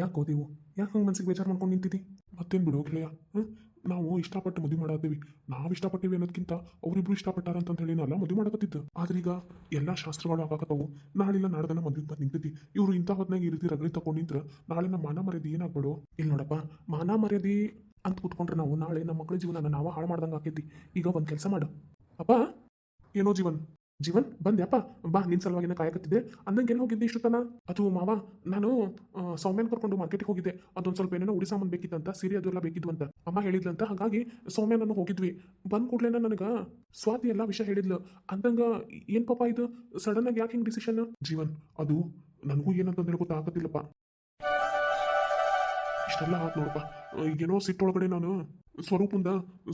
ಯಾಕೆ ಓದಿವು ಯಾಕೆ ಹಂಗೆ ಮನ್ಸಿಗೆ ಬೇಜಾರು ಮಾಡ್ಕೊಂಡು ನಿಂತಿದ್ದಿ ಮತ್ತೇನು ಬಿಡು ಹೋಗ್ಲಯ್ಯ ನಾವು ಇಷ್ಟಪಟ್ಟು ಮದುವೆ ಮಾಡಾತೀವಿ. ನಾವು ಇಷ್ಟಪಟ್ಟಿವಿ ಅನ್ನೋದಕ್ಕಿಂತ ಅವರಿಬ್ರು ಇಷ್ಟಪಟ್ಟಾರ ಅಂತ ಹೇಳಿ ನಾವೆಲ್ಲ ಮದುವೆ ಮಾಡಕತ್ತಿದ್ದು. ಆದ್ರೆ ಈಗ ಎಲ್ಲ ಶಾಸ್ತ್ರಗಳು ಆಗಾಕತ್ತವು ನಾಳೆಲ್ಲ ನಾಡ್ದನ ಮದುವೆ ಬಂದು ನಿಂತೈತಿ ಇವರು ಇಂಥ ಹೊತ್ನಾಗ ಈ ರೀತಿ ರಗಳಿ ತಗೊಂಡು ನಿಂತ್ರ ನಾಳೆ ನಮ್ಮ ಮಾನ ಮರ್ಯಾದೆ ಏನಾಗ್ಬೇಡು? ಇಲ್ಲಿ ನೋಡಪ್ಪ, ಮಾನ ಮರ್ಯಾದೆ ಅಂತ ಕೂತ್ಕೊಂಡ್ರೆ ನಾವು ನಾಳೆ ನಮ್ಮ ಮಕ್ಕಳ ಜೀವನ ನಾವು ಹಾಳು ಮಾಡ್ದಂಗೆ ಆಕೈತಿ. ಈಗ ಒಂದು ಕೆಲಸ ಮಾಡು. ಅಪ್ಪ, ಏನೋ ಜೀವನ್. ಜೀವನ್ ಬಂದ್ಯಪ್ಪ ಬಾ, ನಿನ್ ಸಲುವಾಗಿನ ಕಾಯಕತ್ತಿದ್ದೆ. ಅಂದಂಗೆ ಎಲ್ಲಿ ಹೋಗಿದ್ದೆ ಇಷ್ಟು ತನ ಅದು ಮಾವ, ನಾನು ಸೌಮ್ಯನ್ ಕರ್ಕೊಂಡು ಮಾರ್ಕೆಟ್ಗೆ ಹೋಗಿದ್ದೆ. ಅದೊಂದು ಸ್ವಲ್ಪ ಏನೇನೋ ಉಡಿ ಸಾಮಾನು ಬೇಕಿತ್ತಂತ, ಸೀರೆ ಅದೆಲ್ಲ ಬೇಕಿದ್ವು ಅಂತ ಅಮ್ಮ ಹೇಳಿದ್ಲಂತ, ಹಾಗಾಗಿ ಸೌಮ್ಯ ಹೋಗಿದ್ವಿ. ಬಂದ ಕೂಡಲೇ ನನಗೆ ಸ್ವಾತಿ ಎಲ್ಲ ವಿಷಯ ಹೇಳಿದ್ಲು. ಅಂದಂಗ ಏನ್ ಪಾಪ ಇದು? ಸಡನ್ ಆಗಿ ಯಾಕೆ ಹಿಂಗೆ ಡಿಸಿಷನ್ ಜೀವನ್, ಅದು ನನಗೂ ಏನಂತ ಗೊತ್ತಾಗತ್ತಿಲ್ಲಪ್ಪ. ಇಷ್ಟೆಲ್ಲ ಆತ್ ನೋಡಪ್ಪ. ಏನೋ ಸಿಟ್ಟೊಳಗಡೆ ನಾನು ಸ್ವರೂಪಂದ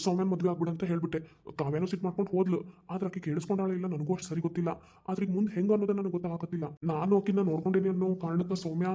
ಸೌಮ್ಯನ್ ಮದುವೆ ಆಗ್ಬಿಡ ಅಂತ ಹೇಳ್ಬಿಟ್ಟೆ. ತಾವೇನೋ ಸಿಟ್ಟು ಮಾಡ್ಕೊಂಡು ಹೋದ್ಲು. ಆದ್ರೆ ಆಕೆ ಕೇಳಿಸ್ಕೊಂಡಾಳೆ ಇಲ್ಲ ನನಗೂ ಅಷ್ಟು ಸರಿ ಗೊತ್ತಿಲ್ಲ. ಆದ್ರೆ ಈಗ ಮುಂದೆ ಹೆಂಗ ಅನ್ನೋದು ನನಗೆ ಗೊತ್ತಾಗತ್ತಿಲ್ಲ ನಾನು ಆಕಿನ ನೋಡ್ಕೊಂಡೇನಿ ಅನ್ನೋ ಕಾರಣಕ್ಕೆ ಸೌಮ್ಯ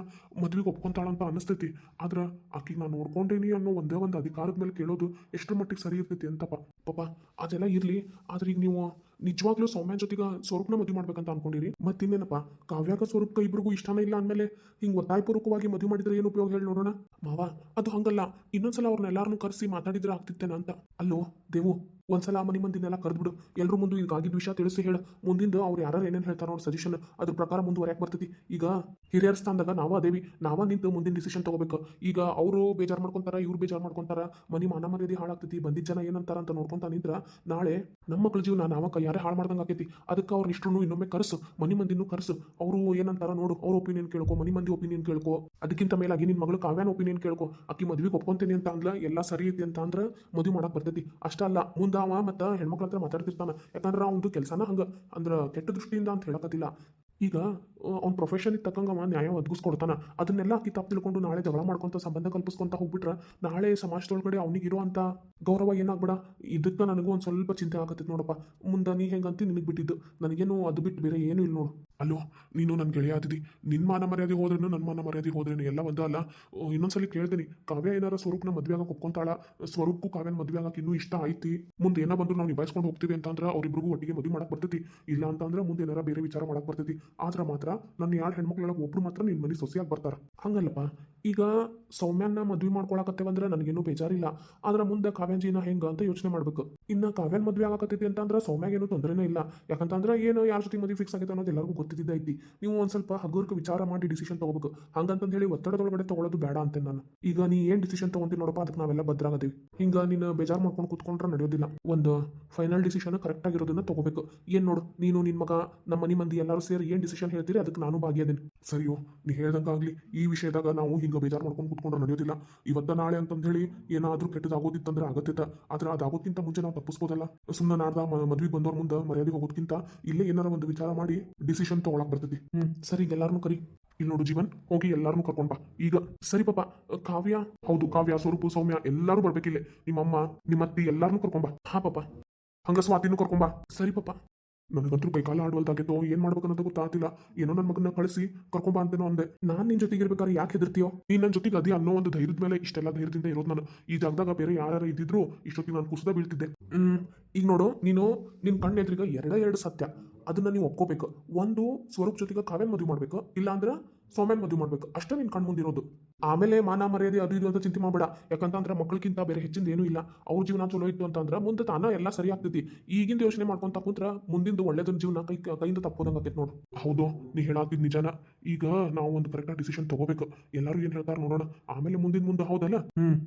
ಮದ್ವೆಗೆ ಒಪ್ಕೊಂತಾಳ ಅಂತ ಅನಿಸ್ತೈತಿ. ಆದ್ರೆ ಆಕಿಗೆ ನಾನು ನೋಡ್ಕೊಂಡೇನಿ ಅನ್ನೋ ಒಂದೇ ಒಂದು ಅಧಿಕಾರದ ಮೇಲೆ ಕೇಳೋದು ಎಷ್ಟರ ಮಟ್ಟಿಗೆ ಸರಿ ಇರ್ತೈತಿ ಅಂತಪ್ಪ. ಪಾಪ, ಅದೆಲ್ಲ ಇರ್ಲಿ. ಆದ್ರೆ ಈಗ ನೀವು ನಿಜವಾಗ್ಲೂ ಸೌಮ್ಯನ್ ಜೊತೆಗೆ ಸ್ವರೂಪನ ಮದುವೆ ಮಾಡ್ಬೇಕಂತ ಅನ್ಕೊಂಡಿರಿ. ಮತ್ತಿನ್ನೇನಪ್ಪ, ಕಾವ್ಯಾಗ ಸ್ವರೂಪ ಇಬ್ರಿಗೂ ಇಷ್ಟನೇ ಇಲ್ಲ ಅಂದಮೇಲೆ ಹಿಂಗೆ ಒತ್ತಾಯಪೂರ್ವಕವಾಗಿ ಮದುವೆ ಮಾಡಿದ್ರೆ ಏನು ಉಪಯೋಗ ಹೇಳಿ ನೋಡೋಣ? ಮಾವ, ಅದು ಹಂಗಲ್ಲ. ಇನ್ನೊಂದ್ಸಲ ಅವ್ರನ್ನ ಎಲ್ಲಾರನ್ನೂ ಕರೆಸಿ ಮಾತಾಡಿದ್ರೆ ಆಗ್ತಿತ್ತೇನ ಅಂತ ಅಲ್ಲೋ ದೇವು ಒಂದ್ಸಲ ಮನೆ ಮಂದಿನೆಲ್ಲ ಕರೆದ್ಬಿಡು. ಎಲ್ಲರೂ ಮುಂದೆ ಈಗ ಆಗಿದ್ದ ವಿಷಯ ತಿಳಿಸಿ ಹೇಳು. ಮುಂದಿಂದ ಅವ್ರು ಯಾರು ಏನೇನು ಹೇಳ್ತಾರೋ ಅವ್ರ ಸಜೆಷನ್ ಅದ್ರ ಪ್ರಕಾರ ಮುಂದುವರೆಯಕ್ಕೆ ಬರ್ತೈತಿ. ಈಗ ಹಿರಿಯರ ಸ್ಥಾನದಾಗ ನಾವ ಅದೇವಿ. ನಾವ ನಿಂತು ಮುಂದಿನ ಡಿಸಿಷನ್ ತಗೋಬೇಕು. ಈಗ ಅವರು ಬೇಜಾರು ಮಾಡ್ಕೊಂತಾರ, ಇವ್ರು ಬೇಜಾರು ಮಾಡ್ಕೊಂತಾರ. ಮನಿ ಮಾನ ಮರ್ಯಾದೆ ಹಾಳಾಗ್ತೈತಿ. ಬಂದಿದ್ದ ಜನ ಏನಂತಾರ ಅಂತ ನೋಡ್ಕೊಂತ ನಿಂತ್ರ ನಾಳೆ ನಮ್ಮ ಮಕ್ಳ ಜೀವನ ನಾವ ಯಾರೇ ಹಾಳು ಮಾಡ್ದಂಗ ಆಕೈತಿ. ಅದಕ್ಕೆ ಅವ್ರ ಇಷ್ಟನ್ನು ಇನ್ನೊಮ್ಮೆ ಕರೆಸು. ಮನಿ ಮಂದಿನೂ ಕರೆಸು. ಅವರು ಏನಂತಾರ ನೋಡು. ಅವ್ರ ಒಪಿನಿಯನ್ ಕೇಳ್ಕೊ. ಮನಿ ಮಂದಿ ಒಪಿನಿಯನ್ ಕೇಳ್ಕೊ. ಅದಕ್ಕಿಂತ ಮೇಲಾಗಿ ನಿನ್ನ ಮಗಳು ಕಾವ್ಯಾನ ಒಪಿನಿಯನ್ ಕೇಳ್ಕೊ. ಅಕ್ಕಿ ಮದ್ವೆಗೆ ಒಪ್ಕೊಂತೀನಿ ಅಂತ ಅಂದ್ಲ, ಎಲ್ಲ ಸರಿ ಐತಿ ಅಂತ ಅಂದ್ರೆ ಮದುವೆ ಮಾಡಕ್ ಬರ್ತೈತಿ. ಅಷ್ಟಲ್ಲ. ಮುಂದೆ ಅವ ಮತ್ತು ಹೆಣ್ಮಕ್ಳ ಹತ್ರ ಮಾತಾಡ್ತಿರ್ತಾನ ಯಾಕಂದ್ರೆ ಅವಂದು ಕೆಲಸನ ಹಂಗೆ ಅಂದ್ರೆ ಕೆಟ್ಟ ದೃಷ್ಟಿಯಿಂದ ಅಂತ ಹೇಳಕತ್ತಿಲ್ಲ ಈಗ ಅವ್ನ ಪ್ರೊಫೆಷನಿಗೆ ತಕ್ಕಂಗೆ ಅವ ನ್ಯಾಯ ಒದಗಿಸ್ಕೊಡ್ತಾನ. ಅದನ್ನೆಲ್ಲ ತಪ್ಪು ತಿಳ್ಕೊಂಡು ನಾಳೆ ಜಗಳ ಮಾಡ್ಕೊಂತ, ಸಂಬಂಧ ಕಲ್ಪಿಸ್ಕೊಂತ ಹೋಗ್ಬಿಟ್ರೆ ನಾಳೆ ಸಮಾಜದೊಳಗಡೆ ಅವ್ನಿಗೆ ಇರುವಂಥ ಗೌರವ ಏನಾಗ್ಬೇಡ. ಇದಕ್ಕೆ ನನಗೂ ಒಂದು ಸ್ವಲ್ಪ ಚಿಂತೆ ಆಗತ್ತೈತೆ ನೋಡಪ್ಪ. ಮುಂದೆ ನೀ ಹೆಂಗಂತಿ ನಿನಗೆ ಬಿಟ್ಟಿದ್ದು. ನನಗೇನು ಅದು ಬಿಟ್ಟು ಬೇರೆ ಏನೂ ಇಲ್ಲ ನೋಡು. ಅಲ್ಲೋ, ನೀನು ನನ್ನ ಗೆಳೆಯ ಆದಿದ್ದಿ ನಿನ್ನ ಮಾನ ಮರ್ಯಾದೆ ಹೋದ್ರೇನು ನನ್ನ ಮಾನ ಮರ್ಯಾದೆ ಹೋದ್ರೇನು ಎಲ್ಲ ಒಂದು ಅಲ್ಲ. ಇನ್ನೊಂದ್ಸಲಿ ಕೇಳ್ತೀನಿ. ಕಾವ್ಯ ಏನಾರ ಸ್ವರೂಪನ ಮದುವೆ ಆಗಕ್ಕೆ ಒಪ್ಕೊಂತಾಳ. ಸ್ವರೂಪಕ್ಕೂ ಕಾವ್ಯನ ಮದುವೆ ಆಗಕ್ಕೆ ಇನ್ನೂ ಇಷ್ಟ ಐತಿ ಮುಂದೆ ಏನೋ ಬಂದ್ರು ನಾವು ನಿಭಾಯಿಸ್ಕೊಂಡು ಹೋಗ್ತೀವಿ ಅಂತಂದ್ರೆ ಅವ್ರಿಬ್ರಿಗೂ ಒಟ್ಟಿಗೆ ಮದುವೆ ಮಾಡಕ್ಕೆ ಬರ್ತೈತಿ. ಇಲ್ಲ ಅಂತಂದ್ರೆ ಮುಂದೆ ಏನಾರ ಬೇರೆ ವಿಚಾರ ಮಾಡಕ್ಕೆ ಬರ್ತೈತಿ. ಆದ್ರೆ ಮಾತ್ರ ನನ್ನ ಎರಡು ಹೆಣ್ಮಕ್ಳೊಳಗೆ ಒಬ್ರು ಮಾತ್ರ ನಿನ್ನ ಮನೆ ಸೊಸೆಯಾಗಿ ಬರ್ತಾರ. ಹಂಗಲ್ಲಪ್ಪ ಈಗ ಸೌಮ್ಯನ ಮದ್ವೆ ಮಾಡ್ಕೊಳಕತ್ತೇವಂದ್ರೆ ನನಗೇನು ಬೇಜಾರಿಲ್ಲ. ಆದ್ರೆ ಮುಂದೆ ಕಾವ್ಯಂಜಿನ ಹೆಂಗ ಅಂತ ಯೋಚನೆ ಮಾಡ್ಬೇಕು. ಇನ್ನ ಕಾವ್ಯನ್ ಮದ್ವೆ ಆಗಕತ್ತೈತಿ ಅಂತಂದ್ರೆ ಸೌಮ್ಯಾಗೇನು ತೊಂದರೆನೇ ಇಲ್ಲ. ಯಾಕಂತಂದ್ರೆ ಏನು ಯಾರ ಜೊತೆ ಮದುವೆ ಫಿಕ್ಸ್ ಆಗೈತೆ ಅನ್ನೋದು ಎಲ್ಲರಿಗೂ ಗೊತ್ತಿದ್ದೈತಿ ನೀವು ಒಂದ್ ಸ್ವಲ್ಪ ಹಗುರ್ಕ ವಿಚಾರ ಮಾಡಿ ಡಿಸಿಷನ್ ತಗೋಬೇಕು. ಹಂಗಂತಂದು ಹೇಳಿ ಒತ್ತಡದೊಳಗಡೆ ತಗೊಳ್ಳೋದು ಬೇಡ ಅಂತ ನಾನು. ಈಗ ನೀ ಏನ್ ಡಿಸಿಷನ್ ತಗೊಂತೀನಿ ನೋಡಪ್ಪ ಅದಕ್ಕೆ ನಾವೆಲ್ಲ ಭದ್ರಾಗದೀವಿ ಹಿಂಗ ನೀನು ಬೇಜಾರು ಮಾಡ್ಕೊಂಡು ಕೂತ್ಕೊಂಡ್ರೆ ನಡೆಯೋದಿಲ್ಲ. ಒಂದು ಫೈನಲ್ ಡಿಸಿಷನ್ ಕರೆಕ್ಟ್ ಆಗಿರೋದನ್ನ ತಗೋಬೇಕು. ಏನ್ ನೋಡು, ನೀನು ನಿನ್ ಮಗ ನಮ್ಮ ಮನೆ ಮಂದಿ ಎಲ್ಲರೂ ಸೇರಿ ಏನ್ ಡಿಸಿಷನ್ ಹೇಳ್ತೀರಿ ಅದಕ್ಕೆ ನಾನು ಭಾಗಿಯಾದೇನೆ. ಸರಿಯೋ, ನೀ ಹೇಳ್ದಂಗಾಗ್ಲಿ. ಈ ವಿಷಯದಾಗ ನಾವು ಹಿಂಗ ಬೇಜಾರು ಮಾಡ್ಕೊಂಡು ಕೂತ್ಕೊಂಡ್ರೆ ನಡೆಯೋದಿಲ್ಲ. ಇವತ್ತ ನಾಳೆ ಅಂತಂದೇಳಿ ಹೇಳಿ ಏನಾದ್ರೂ ಕೆಟ್ಟದಾಗೋದಿತ್ತಂದ್ರೆ ಆಗತ್ತಿತ್ತ ಆದ್ರೆ ಅದಾಗೋದ್ಕಿಂತ ಮುಂಚೆ ನಾವು ತಪ್ಪಿಸ್ಬೋದಲ್ಲ. ಸುಮ್ಮನೆ ನಾಡ್ದ ಮದ್ವೆಗೆ ಬಂದವ್ರ ಮುಂದೆ ಮರ್ಯಾದೆ ಹೋಗೋದ್ಕಿಂತ ಇಲ್ಲೇ ಏನಾರ ಒಂದು ವಿಚಾರ ಮಾಡಿ ಡಿಸಿಷನ್ ತಗೊಳಕ್ ಬರ್ತೈತಿ. ಹ್ಮ್, ಸರಿ ಎಲ್ಲಾರನು ಕರಿ. ಇಲ್ಲಿ ನೋಡು ಜೀವನ್, ಹೋಗಿ ಎಲ್ಲಾರನು ಕರ್ಕೊಂಡ್ ಬಾ. ಈಗ, ಸರಿ ಪಾಪ, ಕಾವ್ಯ, ಹೌದು, ಕಾವ್ಯ, ಸ್ವರೂಪು, ಸೌಮ್ಯ ಎಲ್ಲರೂ ಬರ್ಬೇಕಿಲ್ಲ. ನಿಮ್ಮಮ್ಮ ನಿಮ್ಮ ಅತ್ತಿ ಎಲ್ಲಾರನು ಕರ್ಕೊಂಡ್ ಬಾ. ಹಾ ಪಾಪ. ಹಂಗ ಸ್ವಾತಿನೂ ಕರ್ಕೊಂಡ್ ಬಾ. ಸರಿ ಪಾಪ. ನನಗಂತೂ ಕೈಕಾಲ ಏನು ಏನ್ ಅಂತ ಗೊತ್ತಾಗ್ತಿಲ್ಲ. ಏನೋ ನನ್ನ ಮಗನ ಕಳಿಸಿ ಕರ್ಕೊಂಬ ಅಂತೇನೋ ಅಂದೆ. ನಾನ್ ನಿನ್ ಜೊತೆಗೆ ಇರ್ಬೇಕಾದ್ರೆ ಯಾಕೆ ಹೆದರ್ತೀಯೋ? ನೀನ್ ನನ್ನ ಜೊತೆಗೆ ಅದೇ ಅನ್ನೋ ಒಂದು ಧೈರ್ಯದ ಮೇಲೆ ಇಷ್ಟೆಲ್ಲ ಧೈರ್ಯದಿಂದ ಇರೋದು ನಾನು. ಈ ಜಾಗದಾಗ ಬೇರೆ ಯಾರು ಇದ್ದಿದ್ರು ಇಷ್ಟೊತ್ತಿಗೆ ನಾನು ಕುಸಿದ ಬೀಳ್ತಿದ್ದೆ. ಹ್ಮ್, ಈಗ ನೋಡು, ನೀನು ನಿನ್ ಕಣ್ಣೆದ್ರಿಗ ಎರಡೇ ಎರಡು ಸತ್ಯ. ಅದನ್ನ ನೀವು ಒಪ್ಕೋಬೇಕು. ಒಂದು, ಸ್ವರೂಪ್ ಜೊತೆಗೆ ಕಾವೇ ಮದುವೆ ಮಾಡ್ಬೇಕು. ಇಲ್ಲ ಅಂದ್ರೆ ಸೌಮ್ಯನ್ ಮದುವೆ ಮಾಡ್ಬೇಕು. ಅಷ್ಟೇ ನಿನ್ ಕಣ್ ಮುಂದಿರೋದು ಆಮೇಲೆ ಮಾನ ಮರ್ಯಾದೆ ಅದು ಇದು ಅಂತ ಚಿಂತೆ ಮಾಡಬೇಡ. ಯಾಕಂತಂದ್ರೆ ಮಕ್ಕಳಿಗಿಂತ ಬೇರೆ ಹೆಚ್ಚಿಂದ ಏನೂ ಇಲ್ಲ. ಅವ್ರ ಜೀವನ ಚಲೋ ಇತ್ತು ಅಂತಂದ್ರೆ ಮುಂದೆ ತಾನ ಎಲ್ಲ ಸರಿ ಆಗ್ತೈತಿ. ಈಗಿಂದ ಯೋಚನೆ ಮಾಡ್ಕೊಂತ ಕುಂತ್ರ ಮುಂದಿಂದ ಒಳ್ಳೇದನ್ನ ಜೀವನ ಕೈ ಕೈಯಿಂದ ತಪ್ಪೋದಂಗ ಆಗ್ತೈತಿ ನೋಡು. ಹೌದು, ನೀ ಹೇಳಾತಿದ್ ನಿಜಾನ. ಈಗ ನಾವು ಒಂದು ಕರೆಕ್ಟ್ ಡಿಸಿಷನ್ ತಗೋಬೇಕು. ಎಲ್ಲರೂ ಏನ್ ಹೇಳ್ತಾರ ನೋಡೋಣ. ಆಮೇಲೆ ಮುಂದಿನ ಮುಂದೆ ಹೌದಲ್ಲ? ಹ್ಮ್.